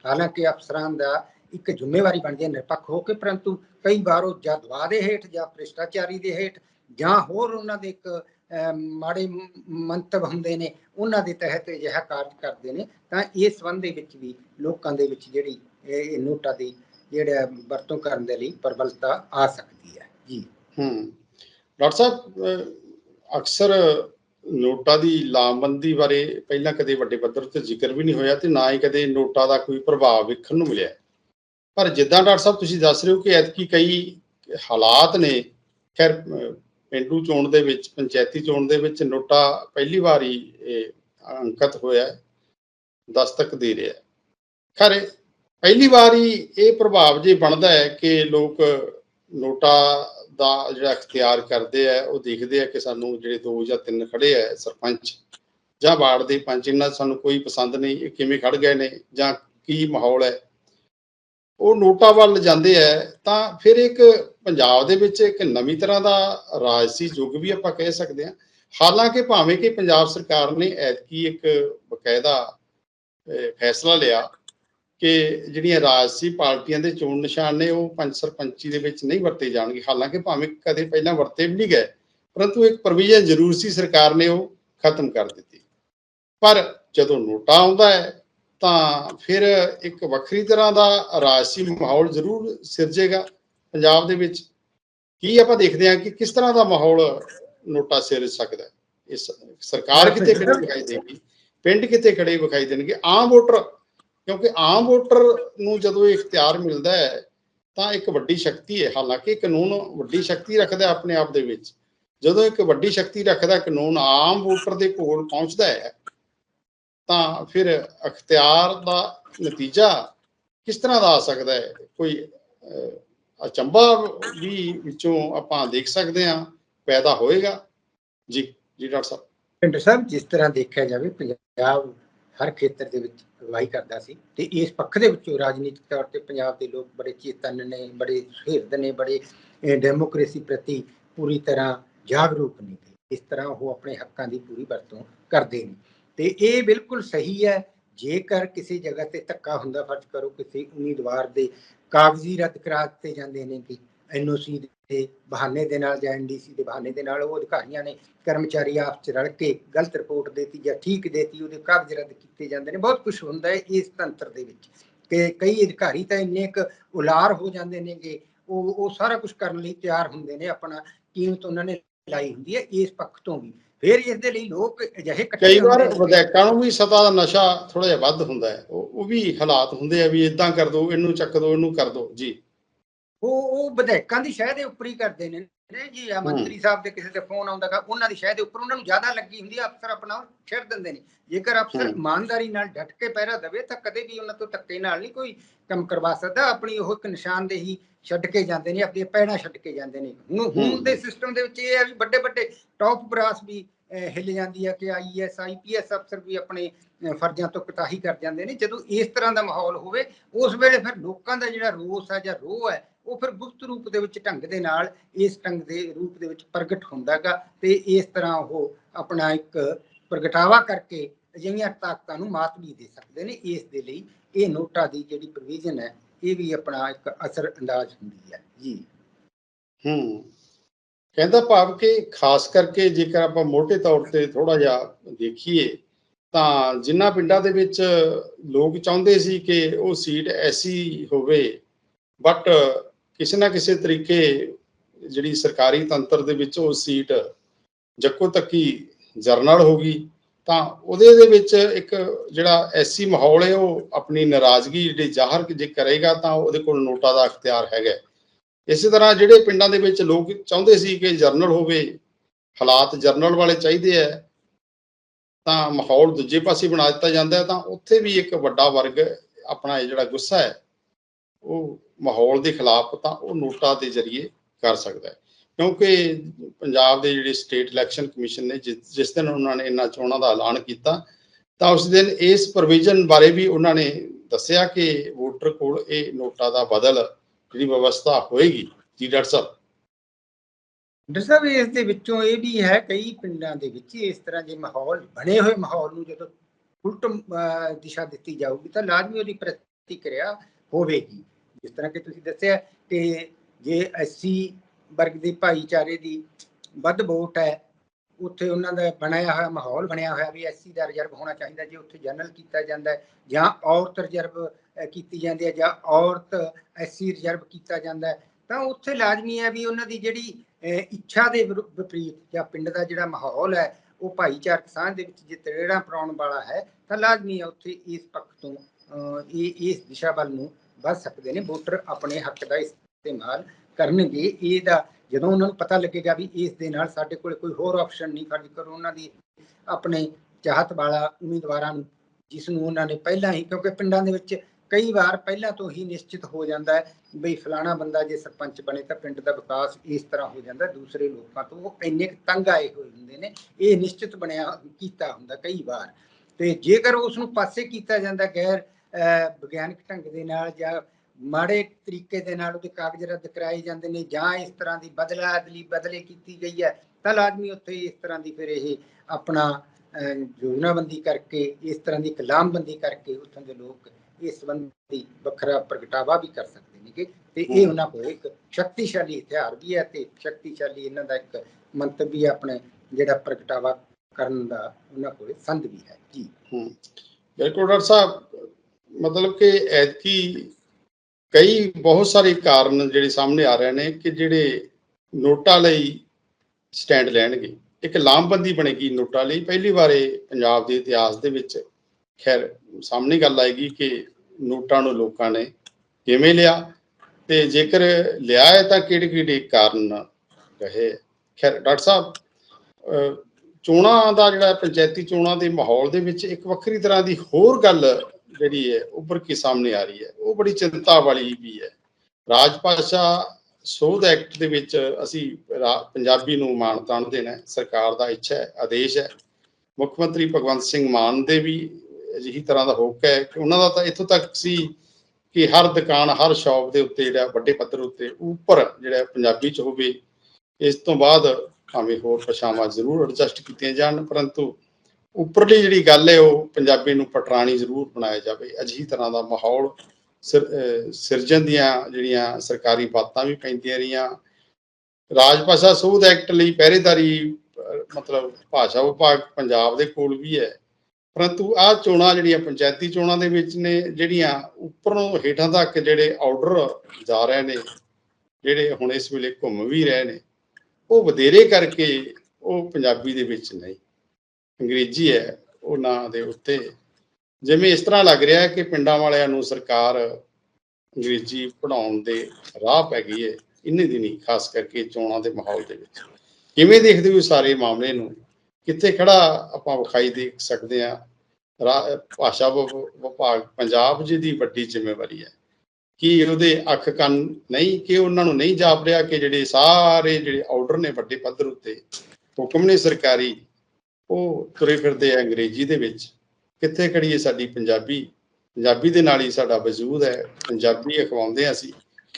ਹਾਲਾਂਕਿ ਅਫਸਰਾਂ ਦਾ ਇੱਕ ਜ਼ਿੰਮੇਵਾਰੀ ਬਣਦੀ ਹੈ, ਨਿਰਪੱਖ ਹੋ ਕੇ, ਪਰੰਤੂ ਕਈ ਵਾਰ ਉਹ ਜਾਂ ਦਬਾਅ ਦੇ ਹੇਠ ਜਾਂ ਭ੍ਰਿਸ਼ਟਾਚਾਰੀ ਦੇ ਹੇਠ ਜਾਂ ਹੋਰ ਉਹਨਾਂ ਦੇ ਇੱਕ ਮਾੜੇ ਮੰਤਵ ਹੁੰਦੇ ਨੇ, ਉਹਨਾਂ ਦੇ ਤਹਿਤ ਅਜਿਹਾ ਕਾਰਜ ਕਰਦੇ ਨੇ, ਤਾਂ ਇਸ ਸੰਬੰਧ ਦੇ ਵਿੱਚ ਵੀ ਲੋਕਾਂ ਦੇ ਵਿੱਚ ਜਿਹੜੀ ਇਹ ਇਹ ਨੋਟਾਂ ਦੀ ਜਿਹੜਾ ਵਰਤੋਂ ਕਰਨ ਦੇ ਲਈ ਪ੍ਰਬਲਤਾ ਆ ਸਕਦੀ ਹੈ। ਜੀ। ਹੂੰ। ਡਾਕਟਰ ਸਾਹਿਬ ਅਕਸਰ ਨੋਟਾਂ ਦੀ ਲਾਮਬੰਦੀ ਬਾਰੇ ਪਹਿਲਾਂ ਕਦੇ ਵੱਡੇ ਪੱਧਰ ਤੇ ਜ਼ਿਕਰ ਵੀ ਨਹੀਂ ਹੋਇਆ ਤੇ ਨਾ ਹੀ ਕਦੇ ਨੋਟਾਂ ਦਾ ਕੋਈ ਪ੍ਰਭਾਵ ਵੇਖਣ ਨੂੰ ਮਿਲਿਆ। ਪਰ ਜਿੱਦਾਂ ਡਾਕਟਰ ਸਾਹਿਬ ਤੁਸੀਂ ਦੱਸ ਰਹੇ ਹੋ ਕਿ ਐਤਕੀ ਕਈ ਹਾਲਾਤ ਨੇ ਖੈਰ ਅਹ, ਪਿੰਡੂ ਚੋਣ ਦੇ ਵਿੱਚ ਪੰਚਾਇਤੀ ਚੋਣ ਦੇ ਵਿੱਚ ਨੋਟਾ ਪਹਿਲੀ ਵਾਰੀ ਅੰਕਤ ਹੋਇਆ ਦਸਤਕ ਦੇ ਰਿਹਾ ਖੈਰ ਪਹਿਲੀ ਵਾਰੀ ਇਹ ਪ੍ਰਭਾਵ ਜੇ ਬਣਦਾ ਹੈ ਕਿ ਲੋਕ ਨੋਟਾ ਦਾ ਜਿਹੜਾ ਅਖਤਿਆਰ ਕਰਦੇ ਆ, ਉਹ ਦੇਖਦੇ ਆ ਕਿ ਸਾਨੂੰ ਜਿਹੜੇ ਦੋ ਜਾਂ ਤਿੰਨ ਖੜੇ ਆ ਸਰਪੰਚ ਜਾਂ ਵਾਰਡ ਦੇ ਪੰਚ, ਇਹਨਾਂ ਸਾਨੂੰ ਕੋਈ ਪਸੰਦ ਨਹੀਂ, ਇਹ ਕਿਵੇਂ ਖੜ ਗਏ ਨੇ ਜਾਂ ਕੀ ਮਾਹੌਲ ਹੈ। ਉਹ ਨੋਟਾ ਵੱਲ ਜਾਂਦੇ ਆ, ਤਾਂ ਫਿਰ ਇੱਕ ਪੰਜਾਬ ਦੇ ਵਿੱਚ ਇੱਕ ਨਵੀਂ ਤਰ੍ਹਾਂ ਦਾ ਰਾਜਸੀ ਯੁੱਗ ਵੀ ਆਪਾਂ ਕਹਿ ਸਕਦੇ ਹਾਂ। ਹਾਲਾਂਕਿ ਭਾਵੇਂ ਕਿ ਪੰਜਾਬ ਸਰਕਾਰ ਨੇ ਐਤਕੀ ਇੱਕ ਬਕਾਇਦਾ ਫੈਸਲਾ ਲਿਆ ਕਿ ਜਿਹੜੀਆਂ ਰਾਜਸੀ ਪਾਰਟੀਆਂ ਦੇ ਚੋਣ ਨਿਸ਼ਾਨ ਨੇ ਉਹ ਪੰਚ ਸਰਪੰਚੀ ਦੇ ਵਿੱਚ ਨਹੀਂ ਵਰਤੇ ਜਾਣਗੇ। ਹਾਲਾਂਕਿ ਭਾਵੇਂ ਕਦੇ ਪਹਿਲਾਂ ਵਰਤੇ ਵੀ ਨਹੀਂ ਗਏ ਪਰੰਤੂ ਇੱਕ ਪ੍ਰੋਵੀਜ਼ਨ ਜ਼ਰੂਰ ਸੀ ਸਰਕਾਰ ਨੇ ਉਹ ਖਤਮ ਕਰ ਦਿੱਤੀ। ਪਰ ਜਦੋਂ ਨੋਟਾ ਆਉਂਦਾ ਹੈ ਤਾਂ ਫਿਰ ਇੱਕ ਵੱਖਰੀ ਤਰ੍ਹਾਂ ਦਾ ਰਾਜਸੀ ਮਾਹੌਲ ਜ਼ਰੂਰ ਸਿਰਜੇਗਾ ਪੰਜਾਬ ਦੇ ਵਿੱਚ। ਕੀ ਆਪਾਂ ਦੇਖਦੇ ਹਾਂ ਕਿ ਕਿਸ ਤਰ੍ਹਾਂ ਦਾ ਮਾਹੌਲ ਨੋਟਾ ਸਿਰਜ ਸਕਦਾ ਹੈ? ਇਸ ਸਰਕਾਰ ਕਿਤੇ ਖੜੀ ਵਿਖਾਈ ਦੇਗੀ ਪਿੰਡ ਕਿਤੇ ਖੜੇ ਵਿਖਾਈ ਦੇਣਗੇ? ਆਮ ਵੋਟਰ ਕਿਉਂਕਿ ਆਮ ਵੋਟਰ ਨੂੰ ਜਦੋਂ ਇਖਤਿਆਰ ਮਿਲਦਾ ਹੈ ਤਾਂ ਇੱਕ ਵੱਡੀ ਸ਼ਕਤੀ ਹੈ। ਹਾਲਾਂਕਿ ਕਾਨੂੰਨ ਵੱਡੀ ਸ਼ਕਤੀ ਰੱਖਦਾ ਆਪਣੇ ਆਪ ਦੇ ਵਿੱਚ। ਜਦੋਂ ਇੱਕ ਵੱਡੀ ਸ਼ਕਤੀ ਰੱਖਦਾ ਕਾਨੂੰਨ ਆਮ ਵੋਟਰ ਦੇ ਕੋਲ ਪਹੁੰਚਦਾ ਹੈ ਤਾਂ ਫਿਰ ਅਖਤਿਆਰ ਦਾ ਨਤੀਜਾ ਕਿਸ ਤਰ੍ਹਾਂ ਦਾ ਆ ਸਕਦਾ ਹੈ? ਕੋਈ ਅਹ, ਅਚੰਭਾ ਵੀ ਵਿੱਚੋਂ ਆਪਾਂ ਦੇਖ ਸਕਦੇ ਹਾਂ ਪੈਦਾ ਹੋਏਗਾ। ਜੀ ਜੀ ਡਾਕਟਰ ਸਾਹਿਬ। ਪਿੰਡ ਸਾਹਿਬ ਜਿਸ ਤਰ੍ਹਾਂ ਦੇਖਿਆ ਜਾਵੇ ਪੰਜਾਬ ਹਰ ਖੇਤਰ ਦੇ ਵਿੱਚ ਅਗਵਾਈ ਕਰਦਾ ਸੀ ਤੇ ਇਸ ਪੱਖ ਦੇ ਵਿੱਚੋਂ ਰਾਜਨੀਤਿਕ ਤੌਰ ਤੇ ਪੰਜਾਬ ਦੇ ਲੋਕ ਬੜੇ ਚੇਤਨ ਨੇ ਬੜੇ ਸੁਹਿਰਦ ਨੇ ਬੜੇ ਅਹ, ਡੈਮੋਕ੍ਰੇਸੀ ਪ੍ਰਤੀ ਪੂਰੀ ਤਰ੍ਹਾਂ ਜਾਗਰੂਕ ਨੇ ਇਸ ਤਰ੍ਹਾਂ ਉਹ ਆਪਣੇ ਹੱਕਾਂ ਦੀ ਪੂਰੀ ਵਰਤੋਂ ਕਰਦੇ ਨੇ ਤੇ ਇਹ ਬਿਲਕੁਲ ਸਹੀ ਹੈ ਜੇਕਰ ਕਿਸੇ ਜਗ੍ਹਾ ਤੇ ਧੱਕਾ ਹੁੰਦਾ ਫਰਜ਼ ਕਰੋ ਕਿਸੇ ਉਮੀਦਵਾਰ ਦੇ ਕਾਗਜ਼ੀ ਰੱਦ ਕਰਾ ਦਿੱਤੇ ਜਾਂਦੇ ਨੇ ਕਿ ਐਨਓਸੀ ਦੇ ਬਹਾਨੇ ਦੇ ਨਾਲ ਜਾਂ ਐਨਡੀਸੀ ਦੇ ਬਹਾਨੇ ਦੇ ਨਾਲ ਉਹ ਅਧਿਕਾਰੀਆਂ ਨੇ ਕਰਮਚਾਰੀ ਆਪਸ ਚ ਰਲ ਕੇ ਗਲਤ ਰਿਪੋਰਟ ਦੇਤੀ ਜਾਂ ਠੀਕ ਦੇਤੀ ਉਹਦੇ ਕਾਗਜ਼ ਰੱਦ ਕੀਤੇ ਜਾਂਦੇ ਨੇ। ਬਹੁਤ ਕੁਝ ਹੁੰਦਾ ਹੈ ਇਸ ਤੰਤਰ ਦੇ ਵਿੱਚ ਕਿ ਕਈ ਅਧਿਕਾਰੀ ਤਾਂ ਇੰਨੇ ਕੁ ਉਲਾਰ ਹੋ ਜਾਂਦੇ ਨੇ ਕਿ ਉਹ ਉਹ ਸਾਰਾ ਕੁਝ ਕਰਨ ਲਈ ਤਿਆਰ ਹੁੰਦੇ ਨੇ ਆਪਣਾ ਕੀਮਤ ਉਹਨਾਂ ਨੇ ਲਾਈ ਹੁੰਦੀ ਹੈ ਇਸ ਪੱਖ ਤੋਂ ਵੀ। ਫਿਰ ਇਸ ਦੇ ਲਈ ਲੋਕ ਅਜਿਹੇ ਕਈ ਵਾਰ। ਵਿਧਾਇਕਾਂ ਨੂੰ ਵੀ ਸਤਾ ਦਾ ਨਸ਼ਾ ਥੋੜਾ ਜਿਹਾ ਵੱਧ ਹੁੰਦਾ ਹੈ। ਉਹ ਉਹ ਵੀ ਹਾਲਾਤ ਹੁੰਦੇ ਆ ਵੀ ਇਦਾਂ ਕਰ ਦੋ ਇਹਨੂੰ ਚੱਕ ਦੋ ਇਹਨੂੰ ਕਰ ਦੋ। ਜੀ। ਉਹ ਉਹ ਵਿਧਾਇਕਾਂ ਦੀ ਸ਼ਹਿ ਦੇ ਉੱਪਰ ਹੀ ਕਰਦੇ ਨੇ ਨੇ ਜੀ ਆ ਮੰਤਰੀ ਸਾਹਿਬ ਦੇ ਕਿਸੇ ਦੇ ਫੋਨ ਆਉਂਦਾ ਗਾ ਉਹਨਾਂ ਦੀ ਸ਼ਹਿ ਦੇ ਉੱਪਰ ਉਹਨਾਂ ਨੂੰ ਜ਼ਿਆਦਾ ਲੱਗੀ ਹੁੰਦੀ ਹੈ ਅਫਸਰ ਆਪਣਾ ਛੇੜ ਦਿੰਦੇ ਨੇ। ਜੇਕਰ ਅਫਸਰ। ਇਮਾਨਦਾਰੀ ਨਾਲ ਡਟ ਕੇ ਪਹਿਰਾ ਦੇਵੇ ਤਾਂ ਕਦੇ ਵੀ ਉਹਨਾਂ ਤੋਂ ਧੱਕੇ ਨਾਲ ਨਹੀਂ ਕੋਈ ਕੰਮ ਕਰਵਾ ਸਕਦਾ। ਆਪਣੀ ਉਹ ਇੱਕ ਨਿਸ਼ਾਨਦੇਹੀ ਛੱਡ ਕੇ ਜਾਂਦੇ ਨੇ ਆਪਣੀ ਪੈੜਾ ਛੱਡ ਕੇ ਜਾਂਦੇ ਨੇ। ਹੁਣ ਹੁਣ। ਦੇ ਸਿਸਟਮ ਦੇ ਵਿੱਚ ਇਹ ਹੈ ਵੀ ਵੱਡੇ ਵੱਡੇ ਟੌਪ ਬਰਾਸ ਵੀ ਹਿੱਲ ਜਾਂਦੀ ਹੈ ਕਿ ਆਈਐਸ ਆਈਪੀਐਸ ਅਫਸਰ ਵੀ ਆਪਣੇ ਫਰਜ਼ਾਂ ਤੋਂ ਕਤਾਹੀ ਕਰ ਜਾਂਦੇ ਨੇ। ਜਦੋਂ ਇਸ ਤਰ੍ਹਾਂ ਦਾ ਮਾਹੌਲ ਹੋਵੇ ਉਸ ਵੇਲੇ ਫਿਰ ਲੋਕਾਂ ਦਾ ਜਿਹੜਾ ਰੋਸ ਹੈ ਜਾਂ ਰੋਹ ਹੈ ਉਹ ਫਿਰ ਗੁਪਤ ਰੂਪ ਦੇ ਵਿੱਚ ਢੰਗ ਦੇ ਨਾਲ, ਇਸ ਢੰਗ ਦੇ ਰੂਪ ਦੇ ਵਿੱਚ ਪ੍ਰਗਟ ਹੁੰਦਾਗਾ ਤੇ ਇਸ ਤਰ੍ਹਾਂ ਉਹ ਆਪਣਾ ਇੱਕ ਪ੍ਰਗਟਾਵਾ ਕਰਕੇ ਅਜਿਹੀਆਂ ਤਾਕਤਾਂ ਨੂੰ ਮਾਤ ਵੀ ਦੇ ਸਕਦੇ ਨੇ। ਇਸ ਦੇ ਲਈ ਇਹ ਨੋਟਾਂ ਦੀ ਜਿਹੜੀ ਪ੍ਰੋਵੀਜ਼ਨ ਹੈ, ਇਹ ਵੀ ਆਪਣਾ ਇੱਕ ਅਸਰ ਅੰਦਾਜ਼ ਹੁੰਦੀ ਹੈ। ਜੀ। ਹੂੰ। ਕਹਿੰਦਾ ਭਾਵ ਕਿ ਖਾਸ ਕਰਕੇ ਜੇਕਰ ਆਪਾਂ ਮੋٹے ਤੌਰ ਤੇ ਥੋੜਾ ਜਿਹਾ ਦੇਖੀਏ, ਤਾਂ ਜਿਨ੍ਹਾਂ ਪਿੰਡਾਂ ਦੇ ਵਿੱਚ ਲੋਕ ਚਾਹੁੰਦੇ ਸੀ ਕਿ ਉਹ ਸੀਟ ਐਸੀ ਹੋਵੇ ਬਟ ਕਿਸੇ ਨਾ ਕਿਸੇ ਤਰੀਕੇ ਜਿਹੜੀ ਸਰਕਾਰੀ ਤੰਤਰ ਦੇ ਵਿੱਚ ਉਹ ਸੀਟ ਜੱਕੋ ਤੱਕੀ ਜਰਨਲ ਹੋ ਗਈ, ਤਾਂ ਉਹਦੇ ਦੇ ਵਿੱਚ ਇੱਕ ਜਿਹੜਾ ਐਸੀ ਮਾਹੌਲ ਹੈ, ਉਹ ਆਪਣੀ ਨਾਰਾਜ਼ਗੀ ਜਿਹੜੀ ਜ਼ਾਹਰ ਜੇ ਕਰੇਗਾ, ਤਾਂ ਉਹਦੇ ਕੋਲ ਨੋਟਾ ਦਾ ਅਖਤਿਆਰ ਹੈਗਾ ਹੈ। ਇਸੇ ਤਰ੍ਹਾਂ ਜਿਹੜੇ ਪਿੰਡਾਂ ਦੇ ਵਿੱਚ ਲੋਕ ਚਾਹੁੰਦੇ ਸੀ ਕਿ ਜਰਨਲ ਹੋਵੇ, ਹਾਲਾਤ ਜਰਨਲ ਵਾਲੇ ਚਾਹੀਦੇ ਆ ਤਾਂ ਮਾਹੌਲ ਦੂਜੇ ਪਾਸੇ ਬਣਾ ਦਿੱਤਾ ਜਾਂਦਾ ਤਾਂ ਉੱਥੇ ਵੀ ਇੱਕ ਵੱਡਾ ਵਰਗ ਆਪਣਾ ਇਹ ਜਿਹੜਾ ਗੁੱਸਾ ਹੈ ਉਹ ਮਾਹੌਲ ਦੇ ਖਿਲਾਫ ਤਾਂ ਉਹ ਨੋਟਾਂ ਦੇ ਜ਼ਰੀਏ ਕਰ ਸਕਦਾ ਹੈ। ਕਿਉਂਕਿ ਪੰਜਾਬ ਦੇ ਜਿਹੜੇ ਸਟੇਟ ਇਲੈਕਸ਼ਨ ਕਮਿਸ਼ਨ ਨੇ ਜਿਸ ਦਿਨ ਉਹਨਾਂ ਨੇ ਇਹਨਾਂ ਚੋਣਾਂ ਦਾ ਐਲਾਨ ਕੀਤਾ, ਤਾਂ ਉਸ ਦਿਨ ਇਸ ਪ੍ਰੋਵੀਜ਼ਨ ਬਾਰੇ ਵੀ ਉਹਨਾਂ ਨੇ ਦੱਸਿਆ ਕਿ ਵੋਟਰ ਕੋਲ ਇਹ ਨੋਟਾਂ ਦਾ ਬਦਲ ਜਿਹੜੀ ਵਿਵਸਥਾ ਹੋਏਗੀ। ਜੀ ਡਾਕਟਰ ਸਾਹਿਬ। ਡਾਕਟਰ ਸਾਹਿਬ, ਇਸ ਦੇ ਵਿੱਚੋਂ ਇਹ ਵੀ ਹੈ, ਕਈ ਪਿੰਡਾਂ ਦੇ ਵਿੱਚ ਇਸ ਤਰ੍ਹਾਂ ਦੇ ਮਾਹੌਲ, ਬਣੇ ਹੋਏ ਮਾਹੌਲ ਨੂੰ ਜਦੋਂ ਉਲਟ ਦਿਸ਼ਾ ਦਿੱਤੀ ਜਾਊਗੀ, ਤਾਂ ਲਾਜ਼ਮੀ ਉਹਦੀ ਪ੍ਰਤੀਕਿਰਿਆ ਹੋਵੇਗੀ। ਜਿਸ ਤਰ੍ਹਾਂ ਕਿ ਤੁਸੀਂ ਦੱਸਿਆ ਕਿ ਜੇ ਐਸਸੀ ਵਰਗ ਦੇ ਭਾਈਚਾਰੇ ਦੀ ਵੱਧ ਵੋਟ ਹੈ ਉੱਥੇ ਉਹਨਾਂ ਦਾ ਬਣਾਇਆ ਹੋਇਆ ਮਾਹੌਲ ਬਣਿਆ ਹੋਇਆ ਵੀ ਐਸਸੀ ਦਾ ਰਿਜ਼ਰਵ ਹੋਣਾ ਚਾਹੀਦਾ ਜੇ ਉੱਥੇ ਜਨਰਲ ਕੀਤਾ ਜਾਂਦਾ ਹੈ ਜਾਂ ਔਰਤ ਰਿਜ਼ਰਵ ਅਹ, ਕੀਤੀ ਜਾਂਦੀ ਹੈ ਜਾਂ ਔਰਤ ਐਸਸੀ ਰਿਜ਼ਰਵ ਕੀਤਾ ਜਾਂਦਾ ਹੈ ਤਾਂ ਉੱਥੇ ਲਾਜ਼ਮੀ ਹੈ ਵੀ ਉਹਨਾਂ ਦੀ ਜਿਹੜੀ ਇੱਛਾ ਦੇ ਵਿਪਰੀਤ ਜਾਂ ਪਿੰਡ ਦਾ ਜਿਹੜਾ ਮਾਹੌਲ ਹੈ ਉਹ ਭਾਈਚਾਰਕ ਸਾਂਝ ਦੇ ਵਿੱਚ ਜੇ ਤਰੇੜਾਂ ਪਰਾਉਣ ਵਾਲਾ ਹੈ ਤਾਂ ਲਾਜ਼ਮੀ ਹੈ ਉੱਥੇ ਇਸ ਪੱਖ ਤੋਂ ਅਹ, ਇਹ ਇਸ ਦਿਸ਼ਾ ਵੱਲ ਨੂੰ ਵੱਧ ਸਕਦੇ ਨੇ, ਵੋਟਰ ਆਪਣੇ ਹੱਕ ਦਾ ਇਸਤੇਮਾਲ ਕਰਨਗੇ। ਇਹਦਾ ਜਦੋਂ ਉਹਨਾਂ ਨੂੰ ਪਤਾ ਲੱਗੇਗਾ ਵੀ ਇਸ ਦੇ ਨਾਲ ਸਾਡੇ ਕੋਲ ਕੋਈ ਹੋਰ ਆਪਸ਼ਨ ਨਹੀਂ ਫਰਜ਼ ਕਰੋ, ਉਹਨਾਂ ਦੀ ਆਪਣੇ ਚਾਹਤ ਵਾਲਾ ਉਮੀਦਵਾਰਾਂ ਨੂੰ, ਜਿਸ ਨੂੰ ਉਹਨਾਂ ਨੇ ਪਹਿਲਾਂ ਹੀ, ਕਿਉਂਕਿ ਪਿੰਡਾਂ ਦੇ ਵਿੱਚ ਕਈ ਵਾਰ ਪਹਿਲਾਂ ਤੋਂ ਹੀ ਨਿਸ਼ਚਿਤ ਹੋ ਜਾਂਦਾ ਹੈ ਬਈ ਫਲਾਣਾ ਬੰਦਾ ਜੇ ਸਰਪੰਚ ਬਣੇ ਤਾਂ ਪਿੰਡ ਦਾ ਵਿਕਾਸ ਇਸ ਤਰ੍ਹਾਂ ਹੋ ਜਾਂਦਾ, ਦੂਸਰੇ ਲੋਕਾਂ ਤੋਂ ਉਹ ਇੰਨੇ ਤੰਗ ਆਏ ਹੋਏ ਹੁੰਦੇ ਨੇ, ਇਹ ਨਿਸ਼ਚਿਤ ਬਣਿਆ ਕੀਤਾ ਹੁੰਦਾ ਕਈ ਵਾਰ। ਤੇ ਜੇਕਰ ਉਸ ਨੂੰ ਪਾਸੇ ਕੀਤਾ ਜਾਂਦਾ, ਗੈਰ ਵਿਗਿਆਨਕ ਢੰਗ ਦੇ ਨਾਲ ਜਾਂ ਮਾੜੇ ਤਰੀਕੇ ਦੇ ਨਾਲ ਉਹਦੇ ਕਾਗਜ਼ ਰੱਦ ਕਰਾਏ ਜਾਂਦੇ ਨੇ ਜਾਂ ਇਸ ਤਰ੍ਹਾਂ ਦੀ ਬਦਲਾ ਅਦਲੀ ਬਦਲੇ ਕੀਤੀ ਗਈ ਹੈ ਤਾਂ ਲਾਜ਼ਮੀ ਉੱਥੇ ਇਸ ਤਰ੍ਹਾਂ ਦੀ ਫਿਰ ਇਹ ਆਪਣਾ ਯੋਜਨਾਬੰਦੀ ਕਰਕੇ ਇਸ ਤਰ੍ਹਾਂ ਦੀ ਕਲਾਮਬੰਦੀ ਕਰਕੇ ਉੱਥੋਂ ਦੇ ਲੋਕ ਇਸ ਸੰਬੰਧੀ ਵੱਖਰਾ ਪ੍ਰਗਟਾਵਾ ਵੀ ਕਰ ਸਕਦੇ ਨੇਗੇ ਤੇ ਇਹ। ਉਹਨਾਂ ਕੋਲ ਇੱਕ ਸ਼ਕਤੀਸ਼ਾਲੀ ਹਥਿਆਰ ਵੀ ਹੈ ਤੇ ਸ਼ਕਤੀਸ਼ਾਲੀ ਇਹਨਾਂ ਦਾ ਇੱਕ ਮੰਤਵ ਵੀ ਆਪਣੇ ਜਿਹੜਾ ਪ੍ਰਗਟਾਵਾ ਕਰਨ ਦਾ ਉਹਨਾਂ ਕੋਲ ਸੰਦ ਵੀ ਹੈ। ਜੀ। ਹੂੰ। ਬਿਲਕੁਲ ਡਾਕਟਰ ਸਾਹਿਬ ਮਤਲਬ ਕਿ ਐਤਕੀ ਕਈ ਬਹੁਤ ਸਾਰੇ ਕਾਰਨ ਜਿਹੜੇ ਸਾਹਮਣੇ ਆ ਰਹੇ ਨੇ ਕਿ ਜਿਹੜੇ ਨੋਟਾਂ ਲਈ ਸਟੈਂਡ ਲੈਣਗੇ। ਇੱਕ ਲਾਮਬੰਦੀ ਬਣੇਗੀ ਨੋਟਾਂ ਲਈ। ਪਹਿਲੀ ਵਾਰੇ ਪੰਜਾਬ ਦੇ ਇਤਿਹਾਸ ਦੇ ਵਿੱਚ ਖੈਰ ਸਾਹਮਣੇ ਗੱਲ ਆਏਗੀ ਕਿ ਨੋਟਾਂ ਨੂੰ ਲੋਕਾਂ ਨੇ ਕਿਵੇਂ ਲਿਆ ਤੇ ਜੇਕਰ ਲਿਆ ਹੈ ਤਾਂ ਕਿਹੜੇ ਕਿਹੜੇ ਕਾਰਨ ਰਹੇ ਖੈਰ ਡਾਕਟਰ ਸਾਹਿਬ ਅਹ, ਚੋਣਾਂ ਦਾ ਜਿਹੜਾ ਪੰਚਾਇਤੀ ਚੋਣਾਂ ਦੇ ਮਾਹੌਲ ਦੇ ਵਿੱਚ ਇੱਕ ਵੱਖਰੀ ਤਰ੍ਹਾਂ ਦੀ ਹੋਰ ਗੱਲ ਜਿਹੜੀ ਹੈ ਉੱਭਰ ਕੇ ਸਾਹਮਣੇ ਆ ਰਹੀ ਹੈ। ਉਹ ਬੜੀ ਚਿੰਤਾ ਵਾਲੀ ਵੀ ਹੈ। ਰਾਜ ਭਾਸ਼ਾ ਸੋਧ ਐਕਟ ਦੇ ਵਿੱਚ ਅਸੀਂ ਰਾ- ਪੰਜਾਬੀ ਨੂੰ ਮਾਨਤਾ ਦੇਣਾ ਸਰਕਾਰ ਦਾ ਇੱਛਾ ਹੈ, ਆਦੇਸ਼ ਹੈ। ਮੁੱਖ ਮੰਤਰੀ ਭਗਵੰਤ ਸਿੰਘ ਮਾਨ ਦੇ ਵੀ ਅਜਿਹੀ ਤਰ੍ਹਾਂ ਦਾ ਹੁਕਮ ਹੈ ਕਿ ਉਹਨਾਂ ਦਾ ਤਾਂ ਇੱਥੋਂ ਤੱਕ ਸੀ ਕਿ ਹਰ ਦੁਕਾਨ, ਹਰ ਸ਼ਾਪ ਦੇ ਉੱਤੇ ਜਿਹੜਾ ਵੱਡੇ ਪੱਧਰ ਉੱਤੇ ਉੱਪਰ ਜਿਹੜਾ ਪੰਜਾਬੀ ਚ ਹੋਵੇ, ਇਸ ਤੋਂ ਬਾਅਦ ਭਾਵੇਂ ਹੋਰ ਭਾਸ਼ਾਵਾਂ ਜ਼ਰੂਰ ਐਡਜਸਟ ਕੀਤੀਆਂ ਜਾਣ, ਪਰੰਤੂ ਉੱਪਰਲੀ ਜਿਹੜੀ ਗੱਲ ਹੈ, ਉਹ ਪੰਜਾਬੀ ਨੂੰ ਪਟਰਾਣੀ ਜ਼ਰੂਰ ਬਣਾਇਆ ਜਾਵੇ। ਅਜਿਹੀ ਤਰ੍ਹਾਂ ਦਾ ਮਾਹੌਲ ਸਿਰ- ਸਿਰਜਣ ਦੀਆਂ ਜਿਹੜੀਆਂ ਸਰਕਾਰੀ ਬਾਤਾਂ ਵੀ ਪੈਂਦੀਆਂ ਰਹੀਆਂ। ਰਾਜ ਭਾਸ਼ਾ ਸੋਧ ਐਕਟ ਲਈ ਪਹਿਰੇਦਾਰੀ ਮਤਲਬ ਭਾਸ਼ਾ ਵਿਭਾਗ ਪੰਜਾਬ ਦੇ ਕੋਲ ਵੀ ਹੈ। ਪਰੰਤੂ ਆਹ ਚੋਣਾਂ ਜਿਹੜੀਆਂ ਪੰਚਾਇਤੀ ਚੋਣਾਂ ਦੇ ਵਿੱਚ ਨੇ, ਜਿਹੜੀਆਂ ਉੱਪਰੋਂ ਹੇਠਾਂ ਤੱਕ ਜਿਹੜੇ ਆਰਡਰ ਜਾ ਰਹੇ ਨੇ, ਜਿਹੜੇ ਹੁਣ ਇਸ ਵੇਲੇ ਘੁੰਮ ਵੀ ਰਹੇ ਨੇ, ਉਹ ਵਧੇਰੇ ਕਰਕੇ ਉਹ ਪੰਜਾਬੀ ਦੇ ਵਿੱਚ ਨਹੀਂ। ਅੰਗਰੇਜ਼ੀ ਹੈ, ਉਹਨਾਂ ਦੇ ਉੱਤੇ। ਜਿਵੇਂ ਇਸ ਤਰ੍ਹਾਂ ਲੱਗ ਰਿਹਾ ਕਿ ਪਿੰਡਾਂ ਵਾਲਿਆਂ ਨੂੰ ਸਰਕਾਰ ਅੰਗਰੇਜ਼ੀ ਪੜ੍ਹਾਉਣ ਦੇ ਰਾਹ ਪੈ ਗਈ ਹੈ, ਇੰਨੇ ਦਿਨੀ ਖਾਸ ਕਰਕੇ ਚੋਣਾਂ ਦੇ ਮਾਹੌਲ ਦੇ ਵਿੱਚ। ਕਿਵੇਂ ਦੇਖਦੇ ਹੋ ਸਾਰੇ ਮਾਮਲੇ ਨੂੰ? ਕਿੱਥੇ ਖੜਾ ਆਪਾਂ ਵਿਖਾਈ ਦੇਖ ਸਕਦੇ ਆ ਭਾਸ਼ਾ ਵਿਭਾਗ, ਪੰਜਾਬ ਜੀ ਦੀ ਵੱਡੀ ਜ਼ਿੰਮੇਵਾਰੀ ਹੈ। ਕਿ ਉਹਦੇ ਅੱਖ ਕੰਨ ਨਹੀਂ, ਕਿ ਉਹਨਾਂ ਨੂੰ ਨਹੀਂ ਜਾਪ ਰਿਹਾ ਕਿ ਜਿਹੜੇ ਸਾਰੇ ਜਿਹੜੇ ਆਰਡਰ ਨੇ ਵੱਡੇ ਪੱਧਰ ਉੱਤੇ, ਹੁਕਮ ਨੇ ਸਰਕਾਰੀ ਉਹ ਤੁਰੇ ਫਿਰਦੇ ਆ ਅੰਗਰੇਜ਼ੀ ਦੇ ਵਿੱਚ। ਕਿੱਥੇ ਖੜੀ ਹੈ ਸਾਡੀ ਪੰਜਾਬੀ? ਪੰਜਾਬੀ ਦੇ ਨਾਲ ਹੀ ਸਾਡਾ ਵਜੂਦ ਹੈ। ਪੰਜਾਬੀ ਅਖਵਾਉਂਦੇ ਆ ਅਸੀਂ।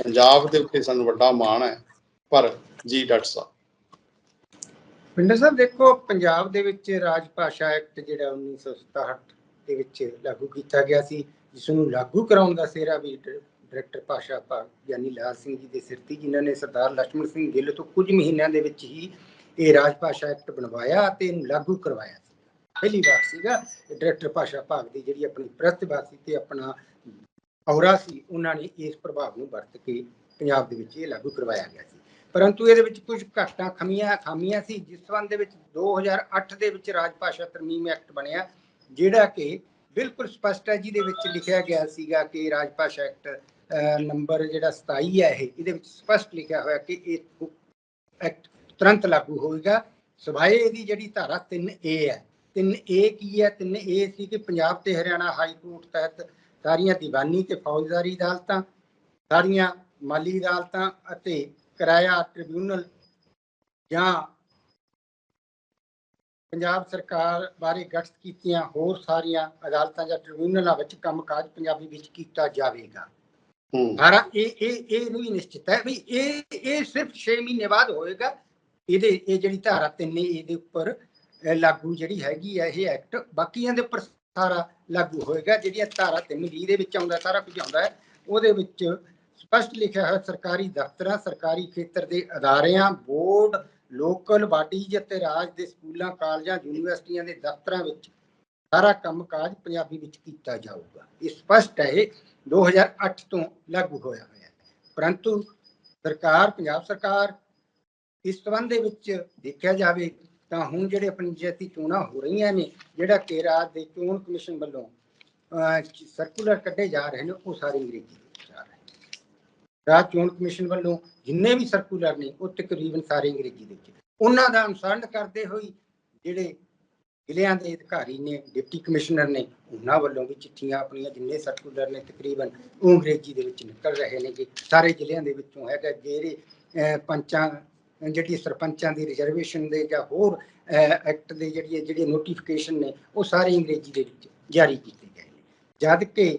ਪੰਜਾਬ ਦੇ ਉੱਤੇ ਸਾਨੂੰ ਵੱਡਾ ਮਾਣ ਹੈ। ਪਰ ਜੀ ਡਾਕਟਰ ਸਾਹਿਬ। ਪਿੰਡ ਸਾਹਿਬ, ਦੇਖੋ, ਪੰਜਾਬ ਦੇ ਵਿੱਚ ਰਾਜ ਭਾਸ਼ਾ ਐਕਟ ਜਿਹੜਾ 1967 ਦੇ ਵਿੱਚ ਲਾਗੂ ਕੀਤਾ ਗਿਆ ਸੀ, ਜਿਸ ਨੂੰ ਲਾਗੂ ਕਰਾਉਣ ਦਾ ਸਿਹਰਾ ਵੀ ਡਾਇਰੈਕਟਰ ਭਾਸ਼ਾ ਭਾਗ ਯਾਨੀ ਲਾਲ ਸਿੰਘ ਜੀ ਦੇ ਸਿਰ ਤੇ, ਜਿਨ੍ਹਾਂ ਨੇ ਸਰਦਾਰ ਲక్ష్మణ ਸਿੰਘ ਗਿੱਲ ਤੋਂ ਕੁਝ ਮਹੀਨਿਆਂ ਦੇ ਵਿੱਚ ਹੀ ਇਹ ਰਾਜ ਭਾਸ਼ਾ ਐਕਟ ਬਣਵਾਇਆ ਤੇ ਇਹਨੂੰ ਲਾਗੂ ਕਰਵਾਇਆ ਸੀ ਪਹਿਲੀ ਵਾਰ ਸੀਗਾ ਡਾਇਰੈਕਟਰ ਭਾਸ਼ਾ ਭਾਗ ਦੀ ਜਿਹੜੀ ਆਪਣੀ ਪ੍ਰਤਿਭਾ ਸੀ ਤੇ ਆਪਣਾ ਔਰਾ ਸੀ, ਉਹਨਾਂ ਨੇ ਇਸ ਪ੍ਰਭਾਵ ਨੂੰ ਵਰਤ ਕੇ ਪੰਜਾਬ ਦੇ ਵਿੱਚ ਇਹ ਲਾਗੂ ਕਰਵਾਇਆ ਗਿਆ ਸੀ। ਪਰੰਤੂ ਇਹਦੇ ਵਿੱਚ ਕੁਝ ਘਾਟਾਂ ਖਮੀਆਂ, ਖਾਮੀਆਂ ਸੀ, ਜਿਸ ਸੰਬੰਧ ਦੇ ਵਿੱਚ 2008 ਦੇ ਵਿੱਚ ਰਾਜ ਭਾਸ਼ਾ ਤਰਮੀਮ ਐਕਟ ਬਣਿਆ, ਜਿਹੜਾ ਕਿ ਬਿਲਕੁਲ ਸਪਸ਼ਟ ਹੈ, ਜਿਹਦੇ ਵਿੱਚ ਲਿਖਿਆ ਗਿਆ ਸੀਗਾ ਕਿ ਰਾਜ ਭਾਸ਼ਾ ਐਕਟ ਨੰਬਰ ਜਿਹੜਾ 27 ਹੈ ਇਹ, ਇਹਦੇ ਵਿੱਚ ਸਪਸ਼ਟ ਲਿਖਿਆ ਹੋਇਆ ਕਿ ਇਹ ਐਕਟ ਤੁਰੰਤ ਲਾਗੂ ਹੋਏਗਾ ਸਵਾਏ ਇਹਦੀ ਜਿਹੜੀ ਧਾਰਾ 3A ਹੈ। 3A ਕੀ ਹੈ? 3A ਸੀ ਕਿ ਪੰਜਾਬ ਤੇ ਹਰਿਆਣਾ ਹਾਈ ਕੋਰਟ ਤਹਿਤ ਸਾਰੀਆਂ ਦੀਵਾਨੀ ਤੇ ਫੌਜਦਾਰੀ ਅਦਾਲਤਾਂ ਸਾਰੀਆਂ ਮਾਲੀ ਅਦਾਲਤਾਂ ਅਤੇ ਕਿਰਾਇਆ ਟ੍ਰਿਬਿਊਨਲ ਜਾਂ ਪੰਜਾਬ ਸਰਕਾਰ ਬਾਰੇ ਗਠਿਤ ਕੀਤੀਆਂ ਹੋਰ ਸਾਰੀਆਂ ਅਦਾਲਤਾਂ ਜਾਂ ਟ੍ਰਿਬਿਊਨਲਾਂ ਵਿੱਚ ਕੰਮਕਾਜ ਪੰਜਾਬੀ ਵਿੱਚ ਕੀਤਾ ਜਾਵੇਗਾ। ਹੂੰ। ਇਹ ਇਹ ਇਹ ਵੀ ਨਿਸ਼ਚਿਤ ਹੈ ਵੀ ਇਹ ਇਹ ਸਿਰਫ 6 ਮਹੀਨੇ ਬਾਅਦ ਹੋਏਗਾ। ਇਹਦੇ, ਇਹ ਜਿਹੜੀ ਧਾਰਾ 3 ਨੇ ਇਹਦੇ ਉੱਪਰ ਲਾਗੂ ਜਿਹੜੀ ਹੈਗੀ ਹੈ ਇਹ ਐਕਟ ਬਾਕੀਆਂ ਦੇ ਉੱਪਰ ਸਾਰਾ ਲਾਗੂ ਹੋਏਗਾ, ਜਿਹੜੀਆਂ ਧਾਰਾ 3 ਜੀ ਦੇ ਵਿੱਚ ਆਉਂਦਾ, ਸਾਰਾ ਕੁਝ ਆਉਂਦਾ ਹੈ, ਉਹਦੇ ਵਿੱਚ ਸਪਸ਼ਟ ਲਿਖਿਆ ਹੋਇਆ ਸਰਕਾਰੀ ਦਫ਼ਤਰਾਂ, ਸਰਕਾਰੀ ਖੇਤਰ ਦੇ ਅਦਾਰਿਆਂ, ਬੋਰਡ, ਲੋਕਲ ਬਾਡੀਜ਼ ਅਤੇ ਰਾਜ ਦੇ ਸਕੂਲਾਂ, ਕਾਲਜਾਂ, ਯੂਨੀਵਰਸਿਟੀਆਂ ਦੇ ਦਫ਼ਤਰਾਂ ਵਿੱਚ ਸਾਰਾ ਕੰਮਕਾਜ ਪੰਜਾਬੀ ਵਿੱਚ ਕੀਤਾ ਜਾਊਗਾ। ਇਹ ਸਪਸ਼ਟ ਹੈ, ਇਹ 2008 ਤੋਂ ਲਾਗੂ ਹੋਇਆ ਹੋਇਆ ਹੈ। ਪਰੰਤੂ ਸਰਕਾਰ, ਪੰਜਾਬ ਸਰਕਾਰ ਇਸ ਸੰਬੰਧ ਦੇ ਵਿੱਚ ਦੇਖਿਆ ਜਾਵੇ ਤਾਂ ਹੁਣ ਜਿਹੜੇ ਪੰਚਾਇਤੀ ਚੋਣਾਂ ਹੋ ਰਹੀਆਂ ਨੇ ਜਿਹੜਾ ਕਿ ਰਾਜ ਦੇ ਚੋਣ ਕਮਿਸ਼ਨ ਵੱਲੋਂ ਸਰਕੂਲਰ ਕੱਢੇ ਜਾ ਰਹੇ ਨੇ ਉਹ ਸਾਰੇ ਅੰਗਰੇਜ਼ੀ ਵਿੱਚ ਆ ਰਹੇ ਨੇ। ਰਾਜ ਚੋਣ ਕਮਿਸ਼ਨ ਵੱਲੋਂ ਜਿੰਨੇ ਵੀ ਸਰਕੂਲਰ ਨੇ ਉਹ ਤਕਰੀਬਨ ਸਾਰੇ ਅੰਗਰੇਜ਼ੀ ਦੇ ਵਿੱਚ ਉਹਨਾਂ ਦਾ ਅਨੁਸਰਣ ਕਰਦੇ ਹੋਈ ਜਿਹੜੇ ਜ਼ਿਲ੍ਹਿਆਂ ਦੇ ਅਧਿਕਾਰੀ ਨੇ ਡਿਪਟੀ ਕਮਿਸ਼ਨਰ ਨੇ ਉਹਨਾਂ ਵੱਲੋਂ ਵੀ ਚਿੱਠੀਆਂ ਆਪਣੀਆਂ ਜਿੰਨੇ ਸਰਕੂਲਰ ਨੇ ਤਕਰੀਬਨ ਉਹ ਅੰਗਰੇਜ਼ੀ ਦੇ ਵਿੱਚ ਨਿਕਲ ਰਹੇ ਨੇ ਕਿ ਸਾਰੇ ਜ਼ਿਲ੍ਹਿਆਂ ਦੇ ਵਿੱਚੋਂ ਹੈਗਾ ਜਿਹੜੇ ਅਹ, ਪੰਚਾਂ ਜਿਹੜੀ ਸਰਪੰਚਾਂ ਦੀ ਰਿਜ਼ਰਵੇਸ਼ਨ ਦੇ ਜਾਂ ਹੋਰ ਐਕਟ ਦੇ ਜਿਹੜੀ ਜਿਹੜੀ ਨੋਟੀਫਿਕੇਸ਼ਨ ਨੇ, ਉਹ ਸਾਰੇ ਅੰਗਰੇਜ਼ੀ ਦੇ ਵਿੱਚ ਜਾਰੀ ਕੀਤੇ ਗਏ ਨੇ। ਜਦ ਕਿ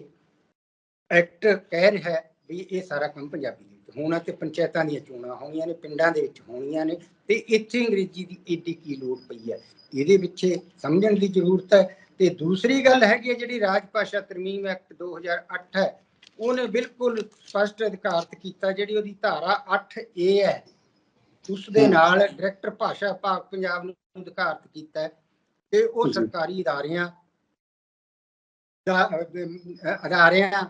ਐਕਟ ਕਹਿ ਰਿਹਾ ਵੀ ਇਹ ਸਾਰਾ ਕੰਮ ਪੰਜਾਬੀ ਦੇ ਵਿੱਚ ਹੋਣਾ ਤੇ ਪੰਚਾਇਤਾਂ ਦੀਆਂ ਚੋਣਾਂ ਹੋਣੀਆਂ ਨੇ, ਪਿੰਡਾਂ ਦੇ ਵਿੱਚ ਹੋਣੀਆਂ ਨੇ ਤੇ ਇੱਥੇ ਅੰਗਰੇਜ਼ੀ ਦੀ ਏਡੀ ਕੀ ਲੋੜ ਪਈ ਹੈ? ਇਹਦੇ ਪਿੱਛੇ ਸਮਝਣ ਦੀ ਜ਼ਰੂਰਤ ਹੈ ਤੇ ਦੂਸਰੀ ਗੱਲ ਹੈਗੀ ਹੈ ਜਿਹੜੀ ਰਾਜ ਭਾਸ਼ਾ ਤਰਮੀਮ ਐਕਟ 2008 ਹੈ, ਉਹਨੇ ਬਿਲਕੁਲ ਸਪਸ਼ਟ ਅਧਿਕਾਰਤ ਕੀਤਾ ਜਿਹੜੀ ਉਹਦੀ ਧਾਰਾ 8A ਹੈ। ਉਸ ਦੇ। ਨਾਲ ਡਾਇਰੈਕਟਰ ਭਾਸ਼ਾ ਭਾਗ ਪੰਜਾਬ ਨੂੰ ਅਧਿਕਾਰਤ ਕੀਤਾ ਹੈ ਤੇ ਉਹ। ਸਰਕਾਰੀ ਅਦਾਰਿਆਂ ਦਾ ਅਦਾਰਿਆਂ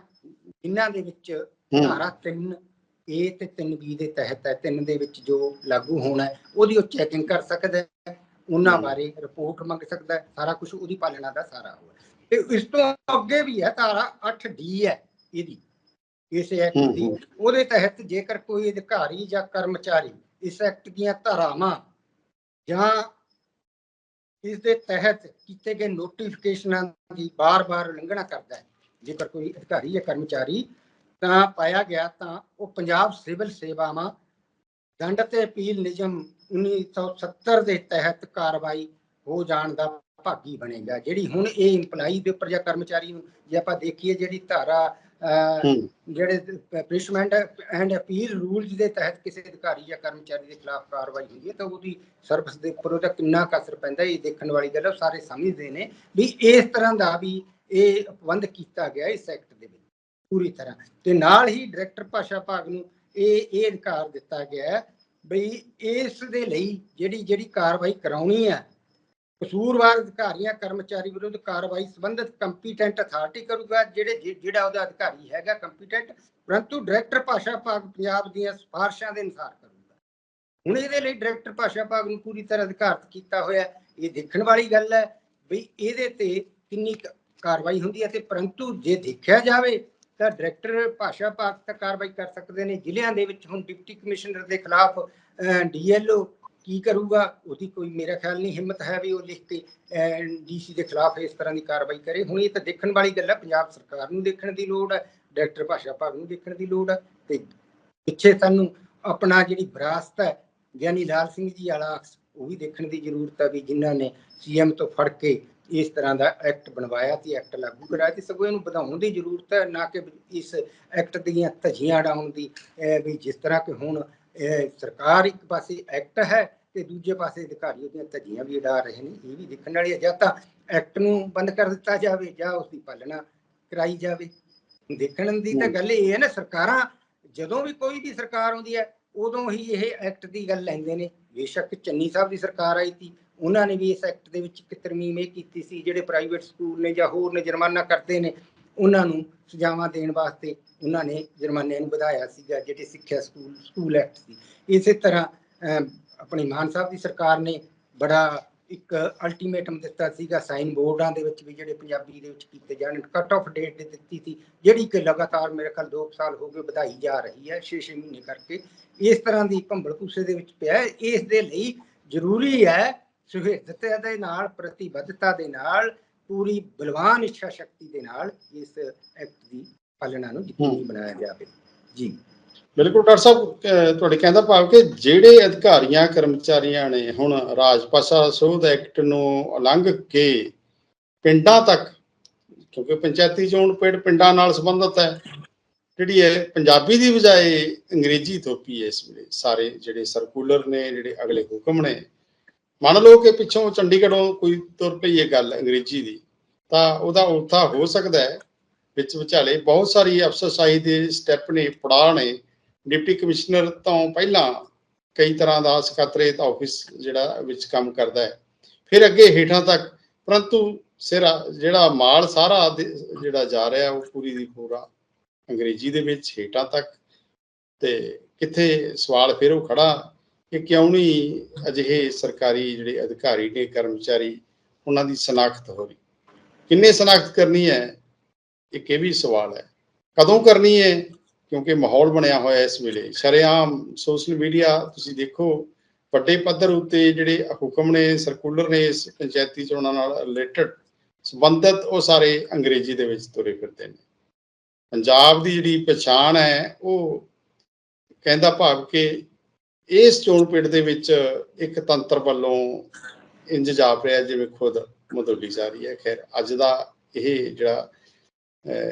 ਜਿਨ੍ਹਾਂ ਦੇ ਵਿੱਚ ਧਾਰਾ 3 ਏ ਤੇ 3 ਬੀ ਦੇ ਤਹਿਤ ਹੈ 3 ਦੇ ਵਿੱਚ ਜੋ ਲਾਗੂ ਹੋਣਾ ਹੈ ਉਹਦੀ ਉਹ ਚੈਕਿੰਗ ਕਰ ਸਕਦਾ ਹੈ ਉਹਨਾਂ। ਬਾਰੇ ਰਿਪੋਰਟ ਮੰਗ ਸਕਦਾ ਹੈ ਸਾਰਾ ਕੁਝ ਉਹਦੀ ਪਾਲਣਾ ਦਾ ਸਾਰਾ ਹੋਇਆ ਤੇ ਇਸ ਤੋਂ ਅੱਗੇ ਵੀ ਹੈ ਧਾਰਾ 8 ਹੈ ਇਹਦੀ ਇਸ ਐਕਟ ਦੀ। ਉਹਦੇ ਤਹਿਤ ਜੇਕਰ ਕੋਈ ਅਧਿਕਾਰੀ ਜਾਂ ਕਰਮਚਾਰੀ ਇਸ ਐਕਟ ਦੀਆਂ ਧਾਰਾਵਾਂ ਜਾਂ ਇਸ ਦੇ ਤਹਿਤ ਕੀਤੇ ਗਏ ਨੋਟੀਫਿਕੇਸ਼ਨਾਂ ਦੀ ਬਾਰ-ਬਾਰ ਉਲੰਘਣਾ ਕਰਦਾ ਹੈ। ਜੇਕਰ ਕੋਈ ਅਧਿਕਾਰੀ ਜਾਂ ਕਰਮਚਾਰੀ ਤਾਂ ਪਾਇਆ ਗਿਆ ਤਾਂ ਉਹ ਪੰਜਾਬ ਸਿਵਲ ਸੇਵਾਵਾਂ ਦੰਡ ਤੇ ਅਪੀਲ ਨਿਯਮ 1970 ਦੇ ਤਹਿਤ ਕਾਰਵਾਈ ਹੋ ਜਾਣ ਦਾ ਭਾਗੀ ਬਣੇਗਾ। ਜਿਹੜੀ ਹੁਣ ਇਹ ਇੰਪਲਾਈ ਦੇ ਉੱਪਰ ਜਾਂ ਕਰਮਚਾਰੀ ਨੂੰ ਜੇ ਆਪਾਂ ਦੇਖੀਏ ਜਿਹੜੀ ਧਾਰਾ ਜਿਹੜੇ ਪਨਿਸ਼ਮੈਂਟ ਐਂਡ ਅਪੀਲ ਰੂਲਸ ਦੇ ਤਹਿਤ ਕਿਸੇ ਅਧਿਕਾਰੀ ਜਾਂ ਕਰਮਚਾਰੀ ਦੇ ਖਿਲਾਫ ਕਾਰਵਾਈ ਹੁੰਦੀ ਹੈ ਤਾਂ ਉਹਦੀ ਸਰਵਿਸ ਦੇ ਉੱਪਰ ਉਹਦਾ ਕਿੰਨਾ ਕੁ ਅਸਰ ਪੈਂਦਾ ਇਹ ਦੇਖਣ ਵਾਲੀ ਗੱਲ ਹੈ ਸਾਰੇ ਸਮਝਦੇ ਨੇ ਵੀ ਇਸ ਤਰ੍ਹਾਂ ਦਾ ਵੀ ਇਹ ਪ੍ਰਬੰਧ ਕੀਤਾ ਗਿਆ ਇਸ ਐਕਟ ਦੇ ਵਿੱਚ ਪੂਰੀ ਤਰ੍ਹਾਂ। ਤੇ ਨਾਲ ਹੀ ਡਾਇਰੈਕਟਰ ਭਾਸ਼ਾ ਭਾਗ ਨੂੰ ਇਹ ਇਹ ਅਧਿਕਾਰ ਦਿੱਤਾ ਗਿਆ ਹੈ ਬਈ ਇਸ ਦੇ ਲਈ ਜਿਹੜੀ ਜਿਹੜੀ ਕਾਰਵਾਈ ਕਰਾਉਣੀ ਹੈ ਕਸੂਰਵਾਰ ਅਧਿਕਾਰੀਆਂ, ਕਰਮਚਾਰੀ ਵਿਰੁੱਧ ਕਾਰਵਾਈ ਸੰਬੰਧਿਤ ਕੰਪੀਟੈਂਟ ਅਥਾਰਟੀ ਕਰੂਗਾ, ਜਿਹੜੇ ਜਿਹੜਾ ਉਹਦਾ ਅਧਿਕਾਰੀ ਹੈਗਾ ਕੰਪੀਟੈਂਟ ਪਰੰਤੂ ਡਾਇਰੈਕਟਰ ਭਾਸ਼ਾ ਭਾਗ ਪੰਜਾਬ ਦੀਆਂ ਸਿਫਾਰਸ਼ਾਂ ਦੇ ਅਨੁਸਾਰ ਕਰੂਗਾ। ਹੁਣ ਇਹਦੇ ਲਈ ਡਾਇਰੈਕਟਰ ਭਾਸ਼ਾ ਭਾਗ ਨੂੰ ਪੂਰੀ ਤਰ੍ਹਾਂ ਅਧਿਕਾਰਤ ਕੀਤਾ ਹੋਇਆ, ਇਹ ਦੇਖਣ ਵਾਲੀ ਗੱਲ ਹੈ ਵੀ ਇਹਦੇ ਤੇ ਕਿੰਨੀ ਕਾਰਵਾਈ ਹੁੰਦੀ ਹੈ ਤੇ ਪਰੰਤੂ ਜੇ ਦੇਖਿਆ ਜਾਵੇ ਤਾਂ ਡਾਇਰੈਕਟਰ ਭਾਸ਼ਾ ਭਾਗ ਤਾਂ ਕਾਰਵਾਈ ਕਰ ਸਕਦੇ ਨੇ, ਜ਼ਿਲ੍ਹਿਆਂ ਦੇ ਵਿੱਚ ਹੁਣ ਡਿਪਟੀ ਕਮਿਸ਼ਨਰ ਦੇ ਖਿਲਾਫ ਡੀਐਲਓ ਕੀ ਕਰੂਗਾ? ਉਹਦੀ ਕੋਈ ਮੇਰਾ ਖਿਆਲ ਨਹੀਂ, ਹਿੰਮਤ ਹੈ ਵੀ ਉਹ ਲਿਖ ਕੇ ਡੀਸੀ ਦੇ ਖਿਲਾਫ ਇਸ ਤਰ੍ਹਾਂ ਦੀ ਕਾਰਵਾਈ ਕਰੇ। ਹੁਣ ਇਹ ਤਾਂ ਦੇਖਣ ਵਾਲੀ ਗੱਲ ਹੈ ਪੰਜਾਬ ਸਰਕਾਰ ਨੂੰ ਦੇਖਣ ਦੀ ਲੋੜ ਹੈ ਡਾਇਰੈਕਟਰ ਭਾਸ਼ਾ ਭਾਗ ਨੂੰ ਦੇਖਣ ਦੀ ਲੋੜ ਹੈ ਤੇ ਪਿੱਛੇ ਸਾਨੂੰ ਆਪਣਾ ਜਿਹੜੀ ਵਿਰਾਸਤ ਹੈ, ਗਿਆਨੀ ਲਾਲ ਸਿੰਘ ਜੀ ਵਾਲਾ ਉਹ ਵੀ ਦੇਖਣ ਦੀ ਜ਼ਰੂਰਤ ਹੈ ਵੀ ਜਿਨ੍ਹਾਂ ਨੇ ਸੀਐਮ ਤੋਂ ਫੜ ਕੇ ਇਸ ਤਰ੍ਹਾਂ ਦਾ ਐਕਟ ਬਣਵਾਇਆ ਤੇ ਐਕਟ ਲਾਗੂ ਕਰਾਇਆ ਤੇ ਸਗੋਂ ਇਹਨੂੰ ਵਧਾਉਣ ਦੀ ਜ਼ਰੂਰਤ ਹੈ, ਨਾ ਕਿ ਇਸ ਐਕਟ ਦੀਆਂ ਧਜੀਆਂ ਡਾਉਣ ਦੀ ਵੀ ਜਿਸ ਤਰ੍ਹਾਂ ਕਿ ਹੁਣ ਅਹ ਸਰਕਾਰ ਇੱਕ ਪਾਸੇ ਐਕਟ ਹੈ ਤੇ ਦੂਜੇ ਪਾਸੇ ਅਧਿਕਾਰੀ ਉਹਦੀਆਂ ਧਜੀਆਂ ਵੀ ਉਡਾ ਰਹੇ ਨੇ, ਇਹ ਵੀ ਦੇਖਣ ਵਾਲੀ ਹੈ। ਜਾਂ ਤਾਂ ਐਕਟ ਨੂੰ ਬੰਦ ਕਰ ਦਿੱਤਾ ਜਾਵੇ ਜਾਂ ਉਸ ਦੀ ਪਾਲਣਾ ਕਰਾਈ ਜਾਵੇ। ਦੇਖਣ ਦੀ ਤਾਂ ਗੱਲ ਇਹ ਹੈ ਨਾ, ਸਰਕਾਰਾਂ ਜਦੋਂ ਵੀ ਕੋਈ ਵੀ ਸਰਕਾਰ ਆਉਂਦੀ ਹੈ, ਉਦੋਂ ਹੀ ਇਹ ਐਕਟ ਦੀ ਗੱਲ ਲੈਂਦੇ ਨੇ। ਬੇਸ਼ੱਕ ਚੰਨੀ ਸਾਹਿਬ ਦੀ ਸਰਕਾਰ ਆਈ ਸੀ, ਉਹਨਾਂ ਨੇ ਵੀ ਇਸ ਐਕਟ ਦੇ ਵਿੱਚ ਇੱਕ ਤਰਮੀਮ ਇਹ ਕੀਤੀ ਸੀ, ਜਿਹੜੇ ਪ੍ਰਾਈਵੇਟ ਸਕੂਲ ਨੇ ਜਾਂ ਹੋਰ ਨੇ ਜੁਰਮਾਨਾ ਕਰਦੇ ਨੇ ਉਹਨਾਂ ਨੂੰ ਸਜ਼ਾਵਾਂ ਦੇਣ ਵਾਸਤੇ ਉਹਨਾਂ ਨੇ ਜੁਰਮਾਨੇ ਨੂੰ ਵਧਾਇਆ ਸੀਗਾ ਜਿਹੜੇ ਸਿੱਖਿਆ ਸਕੂਲ ਸਕੂਲ ਐਕਟ ਸੀ। ਇਸੇ ਤਰ੍ਹਾਂ ਅਮ, ਆਪਣੀ ਮਾਨ ਸਾਹਿਬ ਦੀ ਸਰਕਾਰ ਨੇ ਬੜਾ ਇੱਕ ਅਲਟੀਮੇਟਮ ਦਿੱਤਾ ਸੀਗਾ ਸਾਈਨ ਬੋਰਡਾਂ ਦੇ ਵਿੱਚ ਵੀ ਜਿਹੜੇ ਪੰਜਾਬੀ ਦੇ ਵਿੱਚ ਕੀਤੇ ਜਾਣ। ਕੱਟ ਆਫ ਡੇਟ ਦਿੱਤੀ ਸੀ ਜਿਹੜੀ ਕਿ ਲਗਾਤਾਰ ਮੇਰੇ ਖਿਆਲ 2 ਸਾਲ ਹੋ ਗਏ ਵਧਾਈ ਜਾ ਰਹੀ ਹੈ 6-6 ਮਹੀਨੇ ਕਰਕੇ। ਇਸ ਤਰ੍ਹਾਂ ਦੀ ਭੰਬਲ ਭੂਸੇ ਦੇ ਵਿੱਚ ਪਿਆ ਇਸ ਦੇ ਲਈ ਜ਼ਰੂਰੀ ਹੈ ਸੁਹਿਰਦਤਾ ਦੇ ਨਾਲ ਪ੍ਰਤੀਬੱਧਤਾ ਦੇ ਨਾਲ ਪੂਰੀ ਬਲਵਾਨ ਇੱਛਾ ਸ਼ਕਤੀ ਦੇ ਨਾਲ ਇਸ ਐਕਟ ਦੀ ਪਾਲਣਾ ਨੂੰ ਯਕੀਨੀ ਬਣਾਇਆ ਜਾਵੇ ਜੀ। ਬਿਲਕੁਲ ਡਾਕਟਰ ਸਾਹਿਬ ਤੁਹਾਡੇ ਕਹਿੰਦਾ ਭਾਵ ਕਿ ਜਿਹੜੇ ਅਧਿਕਾਰੀਆਂ ਕਰਮਚਾਰੀਆਂ ਨੇ ਹੁਣ ਰਾਜ ਭਾਸ਼ਾ ਸੋਧ ਐਕਟ ਨੂੰ ਉਲੰਘ ਕੇ ਪਿੰਡਾਂ ਤੱਕ ਕਿਉਂਕਿ ਪੰਚਾਇਤੀ ਚੋਣ ਪਿੰਡ ਪਿੰਡਾਂ ਨਾਲ ਸੰਬੰਧਿਤ ਹੈ ਜਿਹੜੀ ਹੈ ਪੰਜਾਬੀ ਦੀ ਬਜਾਏ ਅੰਗਰੇਜ਼ੀ ਥੋਪੀ ਹੈ ਇਸ ਵੇਲੇ ਸਾਰੇ ਜਿਹੜੇ ਸਰਕੂਲਰ ਨੇ ਜਿਹੜੇ ਅਗਲੇ ਹੁਕਮ ਨੇ ਮੰਨ ਲਓ ਕਿ ਪਿੱਛੋਂ ਚੰਡੀਗੜ੍ਹੋਂ ਕੋਈ ਤੁਰ ਪਈ ਇਹ ਗੱਲ ਅੰਗਰੇਜ਼ੀ ਦੀ, ਤਾਂ ਉਹਦਾ ਉਲਥਾ ਹੋ ਸਕਦਾ ਹੈ। ਵਿੱਚ ਵਿਚਾਲੇ ਬਹੁਤ ਸਾਰੀ ਅਫਸਰਸ਼ਾਹੀ ਦੇ ਸਟੈਪ ਨੇ, ਪੜਾਅ ਨੇ। ਡਿਪਟੀ ਕਮਿਸ਼ਨਰ ਤੋਂ ਪਹਿਲਾਂ ਕਈ ਤਰ੍ਹਾਂ ਦਾ ਸਕੱਤਰੇਤ ਆਫਿਸ ਜਿਹੜਾ ਵਿੱਚ ਕੰਮ ਕਰਦਾ ਹੈ। ਫਿਰ ਅੱਗੇ ਹੇਠਾਂ ਤੱਕ, ਪਰੰਤੂ ਸਿਰਾ ਜਿਹੜਾ ਮਾਲ ਸਾਰਾ ਜਿਹੜਾ ਜਾ ਰਿਹਾ ਉਹ ਪੂਰੀ ਦੀ ਪੂਰਾ ਅੰਗਰੇਜ਼ੀ ਦੇ ਵਿੱਚ ਹੇਠਾਂ ਤੱਕ। ਤੇ ਕਿੱਥੇ ਸਵਾਲ ਫਿਰ ਉਹ ਖੜਾ ਕਿ ਕਿਉਂ ਨਹੀਂ ਅਜਿਹੇ ਸਰਕਾਰੀ ਜਿਹੜੇ ਅਧਿਕਾਰੀ ਨੇ, ਕਰਮਚਾਰੀ, ਉਹਨਾਂ ਦੀ ਸਨਾਖਤ ਹੋ ਰਹੀ? ਕਿੰਨੇ ਸਨਾਖਤ ਕਰਨੀ ਹੈ? ਇੱਕ ਇਹ ਵੀ ਸਵਾਲ ਹੈ। ਕਦੋਂ ਕਰਨੀ ਹੈ? ਕਿਉਂਕਿ ਮਾਹੌਲ ਬਣਿਆ ਹੋਇਆ ਇਸ ਵੇਲੇ। ਸ਼ਰੇਆਮ ਸੋਸ਼ਲ ਮੀਡੀਆ ਤੁਸੀਂ ਦੇਖੋ, ਵੱਡੇ ਪੱਧਰ ਉੱਤੇ ਜਿਹੜੇ ਹੁਕਮ ਨੇ, ਸਰਕੂਲਰ ਨੇ ਇਸ ਪੰਚਾਇਤੀ ਚੋਣਾਂ ਨਾਲ ਰਿਲੇਟਡ ਸੰਬੰਧਿਤ ਉਹ ਸਾਰੇ ਅੰਗਰੇਜ਼ੀ ਦੇ ਵਿੱਚ ਤੁਰੇ ਫਿਰਦੇ ਨੇ। ਪੰਜਾਬ ਦੀ ਜਿਹੜੀ ਪਛਾਣ ਹੈ, ਉਹ ਕਹਿੰਦਾ ਭਾਵ ਕਿ ਇਸ ਚੋਣ ਪਿੰਡ ਦੇ ਵਿੱਚ ਇੱਕ ਤੰਤਰ ਵੱਲੋਂ ਇੰਜ ਜਾਪ ਰਿਹਾ ਜਿਵੇਂ ਖੁਦ ਮਦੋਲੀ ਜਾ ਰਹੀ ਹੈ। ਖੈਰ, ਅੱਜ ਦਾ ਇਹ ਜਿਹੜਾ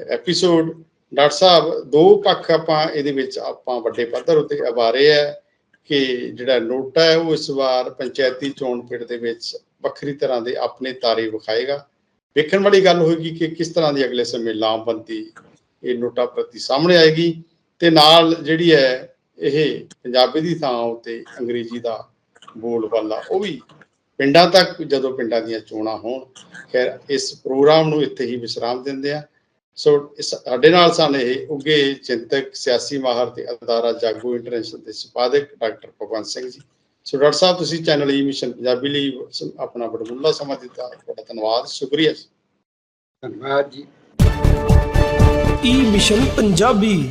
ਐਪੀਸੋਡ ਡਾਕਟਰ ਸਾਹਿਬ, ਦੋ ਪੱਖ ਆਪਾਂ ਇਹਦੇ ਵਿੱਚ ਆਪਾਂ ਵੱਡੇ ਪੱਧਰ ਉੱਤੇ ਆਵਾਰੇ ਹੈ ਕਿ ਜਿਹੜਾ ਨੋਟਾ ਹੈ ਉਹ ਇਸ ਵਾਰ ਪੰਚਾਇਤੀ ਚੋਣ ਪਿੰਡ ਦੇ ਵਿੱਚ ਵੱਖਰੀ ਤਰ੍ਹਾਂ ਦੇ ਆਪਣੇ ਤਾਰੇ ਵਿਖਾਏਗਾ। ਵੇਖਣ ਵਾਲੀ ਗੱਲ ਹੋਏਗੀ ਕਿ ਕਿਸ ਤਰ੍ਹਾਂ ਦੀ ਅਗਲੇ ਸਮੇਂ ਲਾਮਬੰਦੀ ਇਹ ਨੋਟਾ ਪ੍ਰਤੀ ਸਾਹਮਣੇ ਆਏਗੀ ਤੇ ਨਾਲ ਜਿਹੜੀ ਹੈ ਇਹ ਪੰਜਾਬੀ ਦੀ ਥਾਂ ਉੱਤੇ ਅੰਗਰੇਜ਼ੀ ਦਾ ਬੋਲਬਾਲਾ ਉਹ ਵੀ ਪਿੰਡਾਂ ਤੱਕ ਜਦੋਂ ਪਿੰਡਾਂ ਦੀਆਂ ਚੋਣਾਂ ਹੋਣ ਖੈਰ ਇਸ ਪ੍ਰੋਗਰਾਮ ਨੂੰ ਇੱਥੇ ਹੀ ਵਿਸਰਾਮ ਦਿੰਦੇ ਆ। ਸੋ ਇਸ- ਸਾਡੇ ਨਾਲ ਸਨ ਇਹ ਉੱਗੇ ਚਿੰਤਕ ਸਿਆਸੀ ਮਾਹਰ ਤੇ ਅਦਾਰਾ ਜਾਗੋ ਇੰਟਰਨੈਸ਼ਨਲ ਦੇ ਸੰਪਾਦਕ ਡਾਕਟਰ ਭਗਵੰਤ ਸਿੰਘ ਜੀ। ਸੋ ਡਾਕਟਰ ਸਾਹਿਬ ਤੁਸੀਂ ਚੈਨਲ ਈ ਮਿਸ਼ਨ ਪੰਜਾਬੀ ਲਈ ਆਪਣਾ ਬੜਮੁੱਲਾ ਸਮਾਂ ਦਿੱਤਾ। ਤੁਹਾਡਾ ਧੰਨਵਾਦ ਸ਼ੁਕਰੀਆ। ਧੰਨਵਾਦ ਜੀ। ਈ ਮਿਸ਼ਨ ਪੰਜਾਬੀ